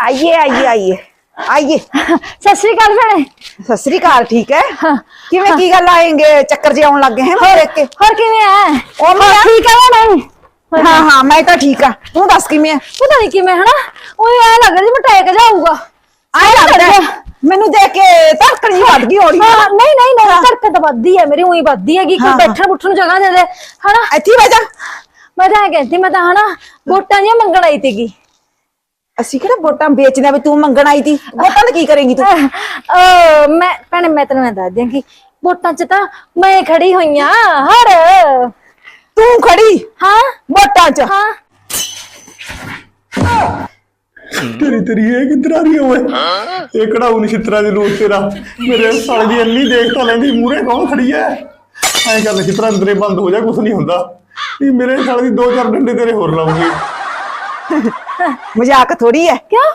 ਆਈਏ ਆਈਏ ਆਈਏ ਆਈਏ ਸਤਿ ਸ਼੍ਰੀ ਅਕਾਲ ਭੈਣੇ ਸਤਿ ਸ੍ਰੀ ਅਕਾਲ ਠੀਕ ਹੈ ਹਾਂ। ਕਿਵੇਂ ਕੀ ਗੱਲ ਆਏਂਗੇ ਚੱਕਰ ਜੇ ਆਉਣ ਲੱਗ ਗਏ ਹੈ ਮੈਂ ਦੇਖ ਕੇ ਹੋਰ ਕਿਵੇਂ ਐ ਉਹ ਮੈਂ ਠੀਕ ਆ ਮੈਂ ਹਾਂ ਹਾਂ ਮੈਂ ਤਾਂ ਠੀਕ ਆ ਤੂੰ ਦੱਸ ਕਿਵੇਂ ਆ ਪਤਾ ਨਹੀਂ ਕਿਵੇਂ ਹਨਾ ਉਹ ਐ ਲੱਗ ਰਿਹਾ ਜਿਵੇਂ ਟੈਕ ਜਾਊਗਾ ਆਏ ਲੱਗਦਾ ਹੈ, ਮੈਨੂੰ ਦੇਖ ਕੇ ਧੜਕਣ ਜੀ ਵੱਧ ਗਈ ਹੋੜੀ ਹਾਂ ਨਹੀਂ ਨਹੀਂ ਨਹੀਂ ਧੜਕਣ ਤਾਂ ਵੱਧਦੀ ਹੈ ਮੇਰੀ ਉਹੀ ਵੱਧਦੀ ਹੈਗੀ ਕੋਈ ਹਾਂ, ਹਾਂ। ਬੈਠਣ ਬੁੱਠਣ ਨੂੰ ਜਗ੍ਹਾ ਦੇ ਦੇ ਹਨਾ ਇੱਥੇ ਬਹਿ ਜਾ ਮੈਂ ਤਾਂ ਐਂ ਕਹਿੰਦੀ ਮੈਂ ਤਾਂ ਹਨਾ ਵੋਟਾਂ ਜਿਹੀਆਂ ਮੰਗਣ ਆਈ ਸੀਗੀ। ਅਸੀਂ ਕਿਹੜਾ ਵੋਟਾਂ ਵੇਚਦੇ ਆ ਵੀ ਤੂੰ ਮੰਗਣ ਆਈ ਤੀ ਵੋਟਾਂ ਦਾ ਕੀ ਕਰੇਂਗੀ ਤੂੰ? ਅਹ ਮੈਂ ਭੈਣੇ ਮੈਂ ਤੈਨੂੰ ਮੈਂ ਦੱਸ ਦਿਆਂਗੀ ਵੋਟਾਂ 'ਚ ਤਾਂ ਮੈਂ ਖੜੀ ਹੋਈ ਆ ਹਰ। ਤੂੰ ਖੜੀ? ਹਾਂ। ਵੋਟਾਂ 'ਚ? ਹਾਂ। ਤੇਰੀ ਤੇਰੀ ਇਹ ਕਿੱਧਰ ਆ ਰਹੀ ਓਏ? ਇਹ ਕਢਾਉ ਨਛਿੱਤਰਾ ਦੀ ਲੋਟ ਤੇਰਾ? ਮੇਰੇ ਸਾਲੇ ਦੀ ਇੰਨੀ ਦੇਖ ਤਾਂ ਲੈਂਦੀ ਮੂਰੇ ਕੌਣ ਖੜੀ ਐ ਐਂ ਕਰ ਨਛਿੱਤਰਾ ਅੰਦਰੇ ਬੰਦ ਹੋ ਜਾ ਕੁਛ ਨਹੀਂ ਹੁੰਦਾ। ਇਹ ਮੇਰੇ ਸਾਲੇ ਦੀ ਦੋ ਚਾਰ ਡੰਡੇ ਤੇਰੇ ਹੋਰ ਲਾਉਂਗੀ। ਮਜ਼ਾਕ ਥੋੜੀ ਐ। ਕਿਉਂ?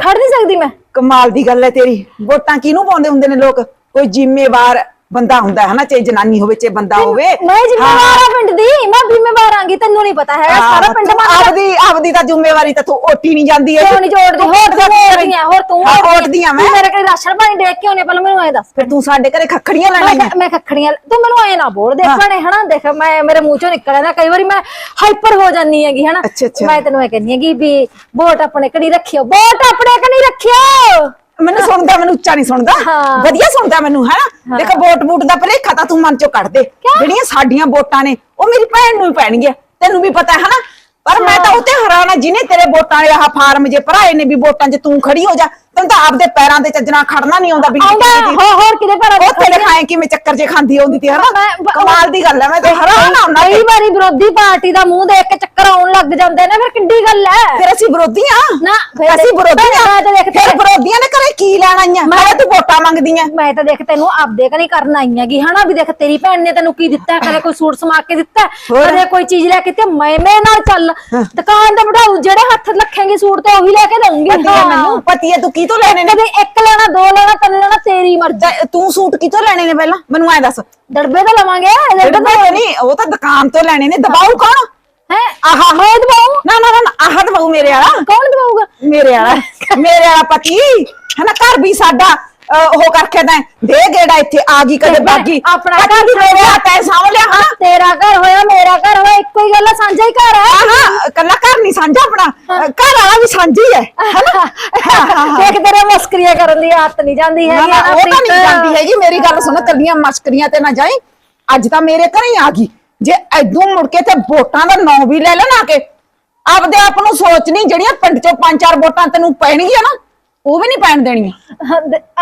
ਖੜ ਨਹੀਂ ਸਕਦੀ ਮੈਂ। ਕਮਾਲ ਦੀ ਗੱਲ ਐ ਤੇਰੀ। ਵੋਟਾਂ ਕਿਹਨੂੰ ਪਾਉਂਦੇ ਹੁੰਦੇ ਨੇ ਲੋਕ? ਕੋਈ ਜ਼ਿੰਮੇਵਾਰ ਬੰਦਾ ਹੁੰਦਾ ਹੈ ਨਾ ਚਾਹੇ ਜਨਾਨੀ ਹੋਵੇ ਚਾਹੇ ਬੰਦਾ ਹੋਵੇ। ਮੈਂ ਜ਼ਿੰਮੇਵਾਰ ਆ ਪਿੰਡ ਦੀ ਮੈਂ ਜ਼ਿੰਮੇਵਾਰ ਆਂਗੀ ਤੈਨੂੰ ਨਹੀਂ ਪਤਾ ਹੈਗਾ ਸਾਰਾ ਪਿੰਡ ਤੂੰ ਮੰਨਦਾ। ਆਪਦੀ ਆਪਦੀ ਤਾਂ ਜ਼ਿੰਮੇਵਾਰੀ ਤਾਂ ਤੂੰ ਓਟੀ ਨਹੀਂ ਜਾਂਦੀ ਐ ਕਿਉਂ ਨਹੀਂ ਜੋੜਦੀ? ਹੋਰ ਤੂੰ ਓੜਦੀ ਆ ਹੋਰ ਤੂੰ ਹਾਂ, ਓੜਦੀ ਓੜਦੀ ਆ ਮੈਂ। ਤੂੰ ਮੇਰੇ ਕੋਲ ਰਾਸ਼ਨ ਪਾਣੀ ਦੇਖ ਕੇ ਆਉਣੇ ਪਹਿਲਾਂ ਮੈਨੂੰ ਐਂ ਦੱਸ। ਫਿਰ ਤੂੰ ਸਾਡੇ ਘਰੇ ਖੱਖੜੀਆਂ ਲੈਣ ਆਈ ਮੈਂ ਖੱਖੜੀਆਂ ਤੂੰ ਮੈਨੂੰ ਐ ਨਾ ਬੋਲ ਦੇਖ ਭੈਣੇ ਹਨਾ ਦੇਖ ਮੈਂ ਮੇਰੇ ਮੂੰਹ ਚੋਂ ਨਿਕਲ ਆਂਦਾ ਕਈ ਵਾਰੀ ਮੈਂ ਹਾਈਪਰ ਹੋ ਜਾਂਦੀ ਹੈਗੀ ਹਨਾ। ਮੈਂ ਤੈਨੂੰ ਇਹ ਕਹਿੰਦੀ ਹੈਗੀ ਵੀ ਵੋਟ ਆਪਣੇ ਕਣੀ ਰੱਖਿਓ ਵੋਟ ਆਪਣੇ ਕਣੀ ਰੱਖਿਓ। ਮੈਨੂੰ ਸੁਣਦਾ ਮੈਨੂੰ ਉੱਚਾ ਨਹੀਂ ਸੁਣਦਾ। ਹਾਂ। ਵਧੀਆ ਸੁਣਦਾ ਮੈਨੂੰ ਹੈ। ਦੇਖ ਵੋਟ ਵੋਟ ਦਾ ਭਲੇਖਾ ਤਾਂ ਤੂੰ ਮਨ ਚੋਂ ਕੱਢ ਦੇ। ਜਿਹੜੀਆਂ ਸਾਡੀਆਂ ਵੋਟਾਂ ਨੇ ਉਹ ਮੇਰੀ ਭੈਣ ਨੂੰ ਹੀ ਪੈਣਗੀਆਂ। ਤੈਨੂੰ ਵੀ ਪਤਾ ਹੈ ਨਾ ਪਰ ਮੈਂ ਤਾਂ ਉੱਤੇ ਹੈਰਾਨ ਆ ਜਿਹਨੇ ਤੇਰੇ ਵੋਟਾਂ ਵਾਲੇ ਆਹ ਫਾਰਮ ਜੇ ਭਰਾਏ ਨੇ ਵੀ ਵੋਟਾਂ 'ਚ ਤੂੰ ਖੜੀ ਹੋ ਜਾ ਤੈਨੂੰ ਤਾਂ ਆਪਦੇ ਪੈਰਾਂ ਤੇ ਚੱਜਣਾ ਖੜਨਾ ਨਹੀਂ ਆਉਂਦਾ ਵੀ ਆਉਂਦਾ ਹੋਰ ਹੋਰ ਕਿਤੇ ਪਰ ਉਹ ਤੇਰੇ ਖਾਏ ਕਿਵੇਂ ਚੱਕਰ ਜੇ ਖਾਂਦੀ ਆਉਂਦੀ ਤੇ ਹਨਾ? ਮੈਂ- ਕਮਾਲ ਦੀ ਗੱਲ ਹੈ ਮੈਂ ਤਾਂ ਹੈਰਾਨ ਆ ਉਹਨਾਂ ਕਈ ਤੇ। ਵਾਰੀ ਵਿਰੋਧੀ ਪਾਰਟੀ ਦਾ ਮੂੰਹ ਦੇਖ ਕੇ ਚੱਕਰ ਆਉਣ ਲੱਗ ਜਾਂਦੇ ਨੇ ਫਿਰ ਕਿੱਡੀ ਗੱਲ ਐ? ਫਿਰ ਅਸੀਂ ਵਿਰੋਧੀ ਆ। ਨਾ, ਫਿਰ ਅਸੀਂ ਵਿਰੋਧੀ ਆ। ਮੈਂ ਤਾਂ ਦੇਖ ਫਿਰ ਵਿਰੋਧੀਆਂ ਨੇ ਘਰੇ ਕੀ ਲੈਣ ਆਈਆਂ? ਮੈਂ ਤੂੰ ਵੋਟਾਂ ਮੰਗਦੀ ਆ ਮੈਂ ਤਾਂ ਦੇਖ ਤੈਨੂੰ ਆਪਦੇ ਕਨੀ ਕਰਨ ਆਈ ਹੈਗੀ ਹਨਾ? ਵੀ ਦੇਖ ਤੇਰੀ ਭੈਣ ਨੇ ਤੈਨੂੰ ਕੀ ਦਿੱਤਾ? ਕਦੇ ਕੋਈ ਸੂਟ ਸਮਾ ਕੇ ਦਿੱਤਾ? ਹੋਰ? ਕਦੇ ਕੋਈ ਚੀਜ਼ ਲੈ ਕੇ ਤੇ ਮੈਂ ਮੇਰੇ ਨਾਲ ਚੱਲ। ਦੁਕਾਨ ਤੇ ਬਿਠਾਉ ਜਿਹੜੇ ਹੱਥ ਰੱਖੇਂਗੀ ਸੂਟ ਤੇ ਉਹੀ ਲੈ ਕੇ ਦਊਂਗੀ। ਪਤੀ ਹੈ ਮੈਨੂੰ। ਪਤੀ ਹੈ ਤੂੰ ਕੀ ਤੋਂ ਲੈਣੇ ਨੇ? ਕਦੇ ਇੱਕ ਲੈਣਾ ਦੋ ਲੈਣਾ ਤਿੰਨ ਲੈਣਾ ਤੇਰੀ ਮਰਜ਼ੀ। ਤੇ ਤੂੰ ਸੂਟ ਕਿਤੋਂ ਲੈਣੇ ਨੇ ਪਹਿਲਾਂ? ਮੈਨੂੰ ਐ ਦੱਸ। ਦੜਬੇ ਤਾਂ ਲਵਾਂਗੇ ਜਿਹੜੇ ਤਾਂ ਨਹੀਂ ਉਹ ਤਾਂ ਦੁਕਾਨ ਤੋਂ ਲੈਣੇ ਨੇ। ਦਬਾਉ ਕੌਣ? ਹੈ? ਆਹਾ। ਮੈਂ ਦਵਾਉਂ ਨਾ ਨਾ ਨਾ ਨਾ, ਆਹ ਦਬਾਉ ਮੇਰੇ ਵਾਲਾ। ਕੌਣ ਦਵਾਊਗਾ ਮੇਰੇ ਵਾਲਾ ਮੇਰੇ ਵਾਲਾ ਪਤੀ। ਹਨਾ ਘਰ ਵੀ ਸਾਡਾ। ਅਹ, ਉਹ ਕਰਕੇ ਤਾਂ ਦੇ ਗੇੜਾ ਇੱਥੇ ਆ ਗਈ ਕਦੇ ਬਾਗੀ। ਆਪਣਾ ਘਰ ਵੀ ਮੇਰੇ ਹੱਥ ਸਾਂਭ ਲਿਆ ਹਾਂ। ਤੇਰਾ ਘਰ ਹੋਇਆ ਮੇਰਾ ਘਰ ਹੋਇਆ ਇੱਕੋ ਹੀ ਗੱਲ ਆ, ਸਾਂਝਾ ਹੀ ਘਰ ਹੈ ਆਹਾ ਕੱਲਾ ਘਰ ਨਹੀਂ ਸਾਂਝਾ ਆਪਣਾ ਅਹ, ਘਰ ਵਾਲਾ ਵੀ ਸਾਂਝੀ ਹੈ ਦੇਖ ਤੇਰੇ ਮਸਕਰੀਆਂ ਕਰਨ ਦੀ ਆਦਤ ਨਹੀਂ ਜਾਂਦੀ ਨਾ ਹੈਗੀ ਨਾ ਉਹ ਤਾਂ ਨਹੀਂ। ਜਾਂਦੀ ਹੈਗੀ ਮੇਰੀ ਗੱਲ ਸੁਣ ਕੱਲੀਆਂ ਮਸ਼ਕਰੀਆਂ ਤੇ ਨਾ ਜਾਈ। ਅੱਜ ਤਾਂ ਮੇਰੇ ਘਰੇ ਹੀ ਆ ਗਈ। ਜੇ ਐਦੋਂ ਮੁੜ ਕੇ ਤੇ ਵੋਟਾਂ ਦਾ ਨਾਂ ਵੀ ਲੈ ਲੈਣ ਆ ਕੇ। ਆਪਦੇ ਆਪ ਨੂੰ ਸੋਚ ਨਹੀਂ ਜਿਹੜੀਆਂ ਪਿੰਡ ਚੋਂ ਪੰਜ ਚਾਰ ਵੋਟਾਂ ਤੈਨੂੰ ਪੈਣਗੀਆਂ ਨਾ ਉਹ ਵੀ ਨਹੀਂ ਪੈਣ ਦੇਣੀਆਂ।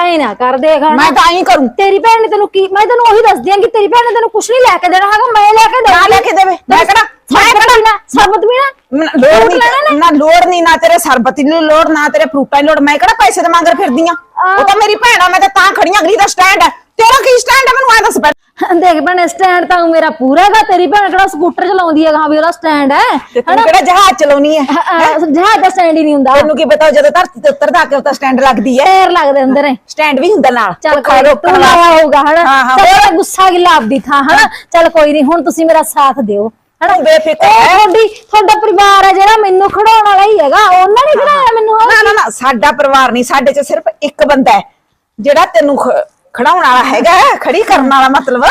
ਐ ਨਾ ਕਰ ਦੇਖ। ਮੈਂ ਤਾਂ ਐਂ ਕਰੂੰ। ਤੇਰੀ ਭੈਣ ਨੇ ਤੈਨੂੰ ਕੀ ਮੈਂ ਤੈਨੂੰ ਉਹੀ ਦੱਸਦੀ ਆਂ ਕਿ ਤੇਰੀ ਭੈਣ ਨੇ ਤੈਨੂੰ ਕੁਝ ਨਹੀਂ ਲੈ ਕੇ ਦੇਣਾ ਹੈਗਾ ਮੈਂ ਲੈ ਕੇ ਨਾ ਦਊਂਗੀ ਲੈ ਕੇ ਦੇਵੇ। ਮੈਂ ਕਿਹੜਾ ਮੈਂ ਕਿਹੜਾ ਨਾ ਸਰਬਤ ਵੀ ਨਾ ਨਾ, ਲੋੜ ਨਹੀਂ ਨਾ। ਲੋੜ ਨਹੀਂ ਨਾ ਤੇਰੇ ਸਰਬਤ ਦੀ ਲੋੜ ਨਾ ਤੇਰੇ ਫਰੂਟਾਂ ਦੀ ਲੋੜ। ਮੈਂ ਕਿਹੜਾ ਪੈਸੇ ਦੇ ਮੰਗਰ ਫਿਰਦੀ ਆ। ਉਹ ਤਾਂ ਮੇਰੀ ਭੈਣ ਆ ਮੈਂ ਤਾਂ ਤਾਂ ਖੜੀਆਂ ਅਗਲੀ ਦਾ ਸਟੈਂਡ ਹੈ। ਤੇਰਾ ਕੀ ਸਟੈਂਡ ਹੈ ਮੈਨੂੰ ਐ ਦੱਸ ਪਹਿਲਾਂ। ਦੇਖ ਭੈਣੇ ਸਟੈਂਡ ਤਾਂ ਮੇਰਾ ਪੂਰਾ ਹੈਗਾ। ਤੇਰੀ ਭੈਣ ਕਿਹੜਾ ਸਕੂਟਰ ਚਲਾਉਂਦੀ ਹੈਗਾ? ਹਾਂ ਵੀ ਉਹਦਾ ਸਟੈਂਡ ਹੈ। ਤੇ ਕਿਹੜਾ ਜਹਾਜ਼ ਚਲਾਉਣੀ ਹੈ? ਜਹਾਜ਼ ਦਾ ਸਟੈਂਡ ਹੀ ਨਹੀਂ ਹੁੰਦਾ। ਤੈਨੂੰ ਕੀ ਪਤਾ ਜਦੋਂ ਧਰਤੀ ਤੇ ਉਤਰਦਾ ਕਿ ਉਹ ਤਾਂ ਸਟੈਂਡ ਲੱਗਦੀ ਹੈ? ਪੈਰ ਲੱਗਦੇ ਹੁੰਦੇ ਨੇ ਸਟੈਂਡ ਵੀ ਹੁੰਦਾ ਨਾਲ। ਚੱਲ ਕੋਈ ਨੀ, ਤੂੰ। ਲਾਇਆ ਹੋਊਗਾ ਹਨਾ? ਹਾਂ, ਮੇਰਾ ਗੁੱਸਾ ਗਿਲਾ ਆਪਦੀ ਥਾਂ ਹਨਾ? ਚੱਲ ਕੋਈ ਨਹੀਂ ਹੁਣ ਤੁਸੀਂ ਮੇਰਾ ਸਾਥ ਦਿਓ। ਹਨਾ? ਤੂੰ ਬੇਫਿਕਰ ਇਹ ਰਹਿ। ਤੁਹਾਡੀ ਤੁਹਾਡਾ ਪਰਿਵਾਰ ਹੈ ਜਿਹੜਾ ਮੈਨੂੰ ਖੜਾਉਣ ਵਾਲਾ ਹੀ ਹੈਗਾ। ਉਹਨਾਂ ਨੇ ਖੜਾਇਆ ਮੈਨੂੰ ਨਾ ਨਾ ਨਾ ਸਾਡਾ ਪਰਿਵਾਰ ਨਹੀਂ ਸਾਡੇ ਚ ਸਿਰਫ ਇੱਕ ਬੰਦਾ ਹੈ ਜਿਹੜਾ ਤੈਨੂੰ ਖ- ਖੜਾਉਣ ਵਾਲਾ ਹੈਗਾ ਹੈ, ਖੜੀ ਕਰਨ ਵਾਲਾ ਮਤਲਬ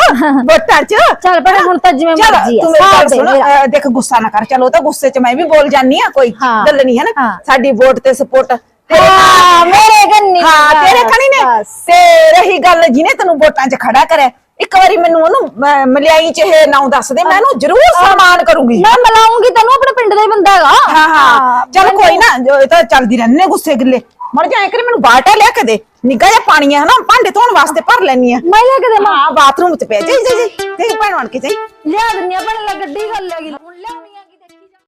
ਵੋਟਾਂ 'ਚ। ਚੱਲ ਭੈਣੇ ਹੁਣ ਤਾਂ ਜਿਵੇਂ ਚੱਲ, ਮਰਜ਼ੀ ਆ ਤੂੰ ਮੇਰੀ ਗੱਲ ਦੇ ਸੁਣ, ਮੇਰਾ। ਅਹ, ਦੇਖ ਗੁੱਸਾ ਨਾ ਕਰ ਚਲੋ ਤਾਂ ਗੁੱਸੇ 'ਚ ਮੈਂ ਵੀ ਬੋਲ ਜਾਨੀ ਆ ਕੋਈ ਹਾਂ। ਗੱਲ ਨਹੀਂ ਹੈ ਨਾ? ਹਾਂ। ਸਾਡੀ ਵੋਟ ਤੇ ਸਪੋਰਟ ਹਾਂ ਮੇਰੇ ਕੰਨੀ ਹਾਂ ਤੇਰੇ ਖਣੀ ਨੇ। ਬਸ। ਤੇ ਰਹੀ ਗੱਲ ਜਿਹਨੇ ਤੈਨੂੰ ਵੋਟਾਂ 'ਚ ਖੜਾ ਕਰਿਆ। ਇੱਕ ਵਾਰੀ ਮੈਨੂੰ ਉਹਨੂੰ ਅਹ, ਮਲਿਆਈ 'ਚ ਇਹ ਨਾਮ ਦੱਸ ਦੇ ਮੈਂ ਉਹਨੂੰ ਜ਼ਰੂਰ ਸਨਮਾਨ ਕਰੂੰਗੀ। ਮੈਂ ਮਲਾਉਂਗੀ ਤੈਨੂੰ ਆਪਣੇ ਪਿੰਡ ਦਾ ਹੀ ਬੰਦਾ ਹੈਗਾ। ਹਾਂ ਹਾਂ। ਚੱਲ ਕੋਈ ਨਾ ਜੋ ਇਹ ਤਾਂ ਚੱਲਦੀ ਰਹਿੰਦੇ ਨੇ ਗੁੱਸੇ ਗਿੱਲੇ। ਮਰ ਜਾ ਕਰੇ ਮੈਨੂੰ ਬਾਟਾ ਲਿਆ ਕੇ ਦੇ। ਨਿੱਘਾ ਜਿਹਾ ਪਾਣੀ ਹੈ ਨਾ ਭਾਂਡੇ ਧੋਣ ਵਾਸਤੇ ਭਰ ਲੈਣੀ ਆ। ਮੈਂ ਲੈ ਕੇ ਦੇਵਾਂ। ਹਾਂ ਬਾਥਰੂਮ 'ਚ ਪਿਆ ਜਾਈ ਜਾਈ ਜਾਈ। ਭੈਣ ਬਣ ਕੇ ਜਾਈ। ਲਿਆ ਦਿੰਨੀ ਆ ਭੈਣੇ ਲੈ ਗੱਡੀ ਗੱਲ ਹੈਗੀ ਹੁਣ ਲਿਆਉਣੀ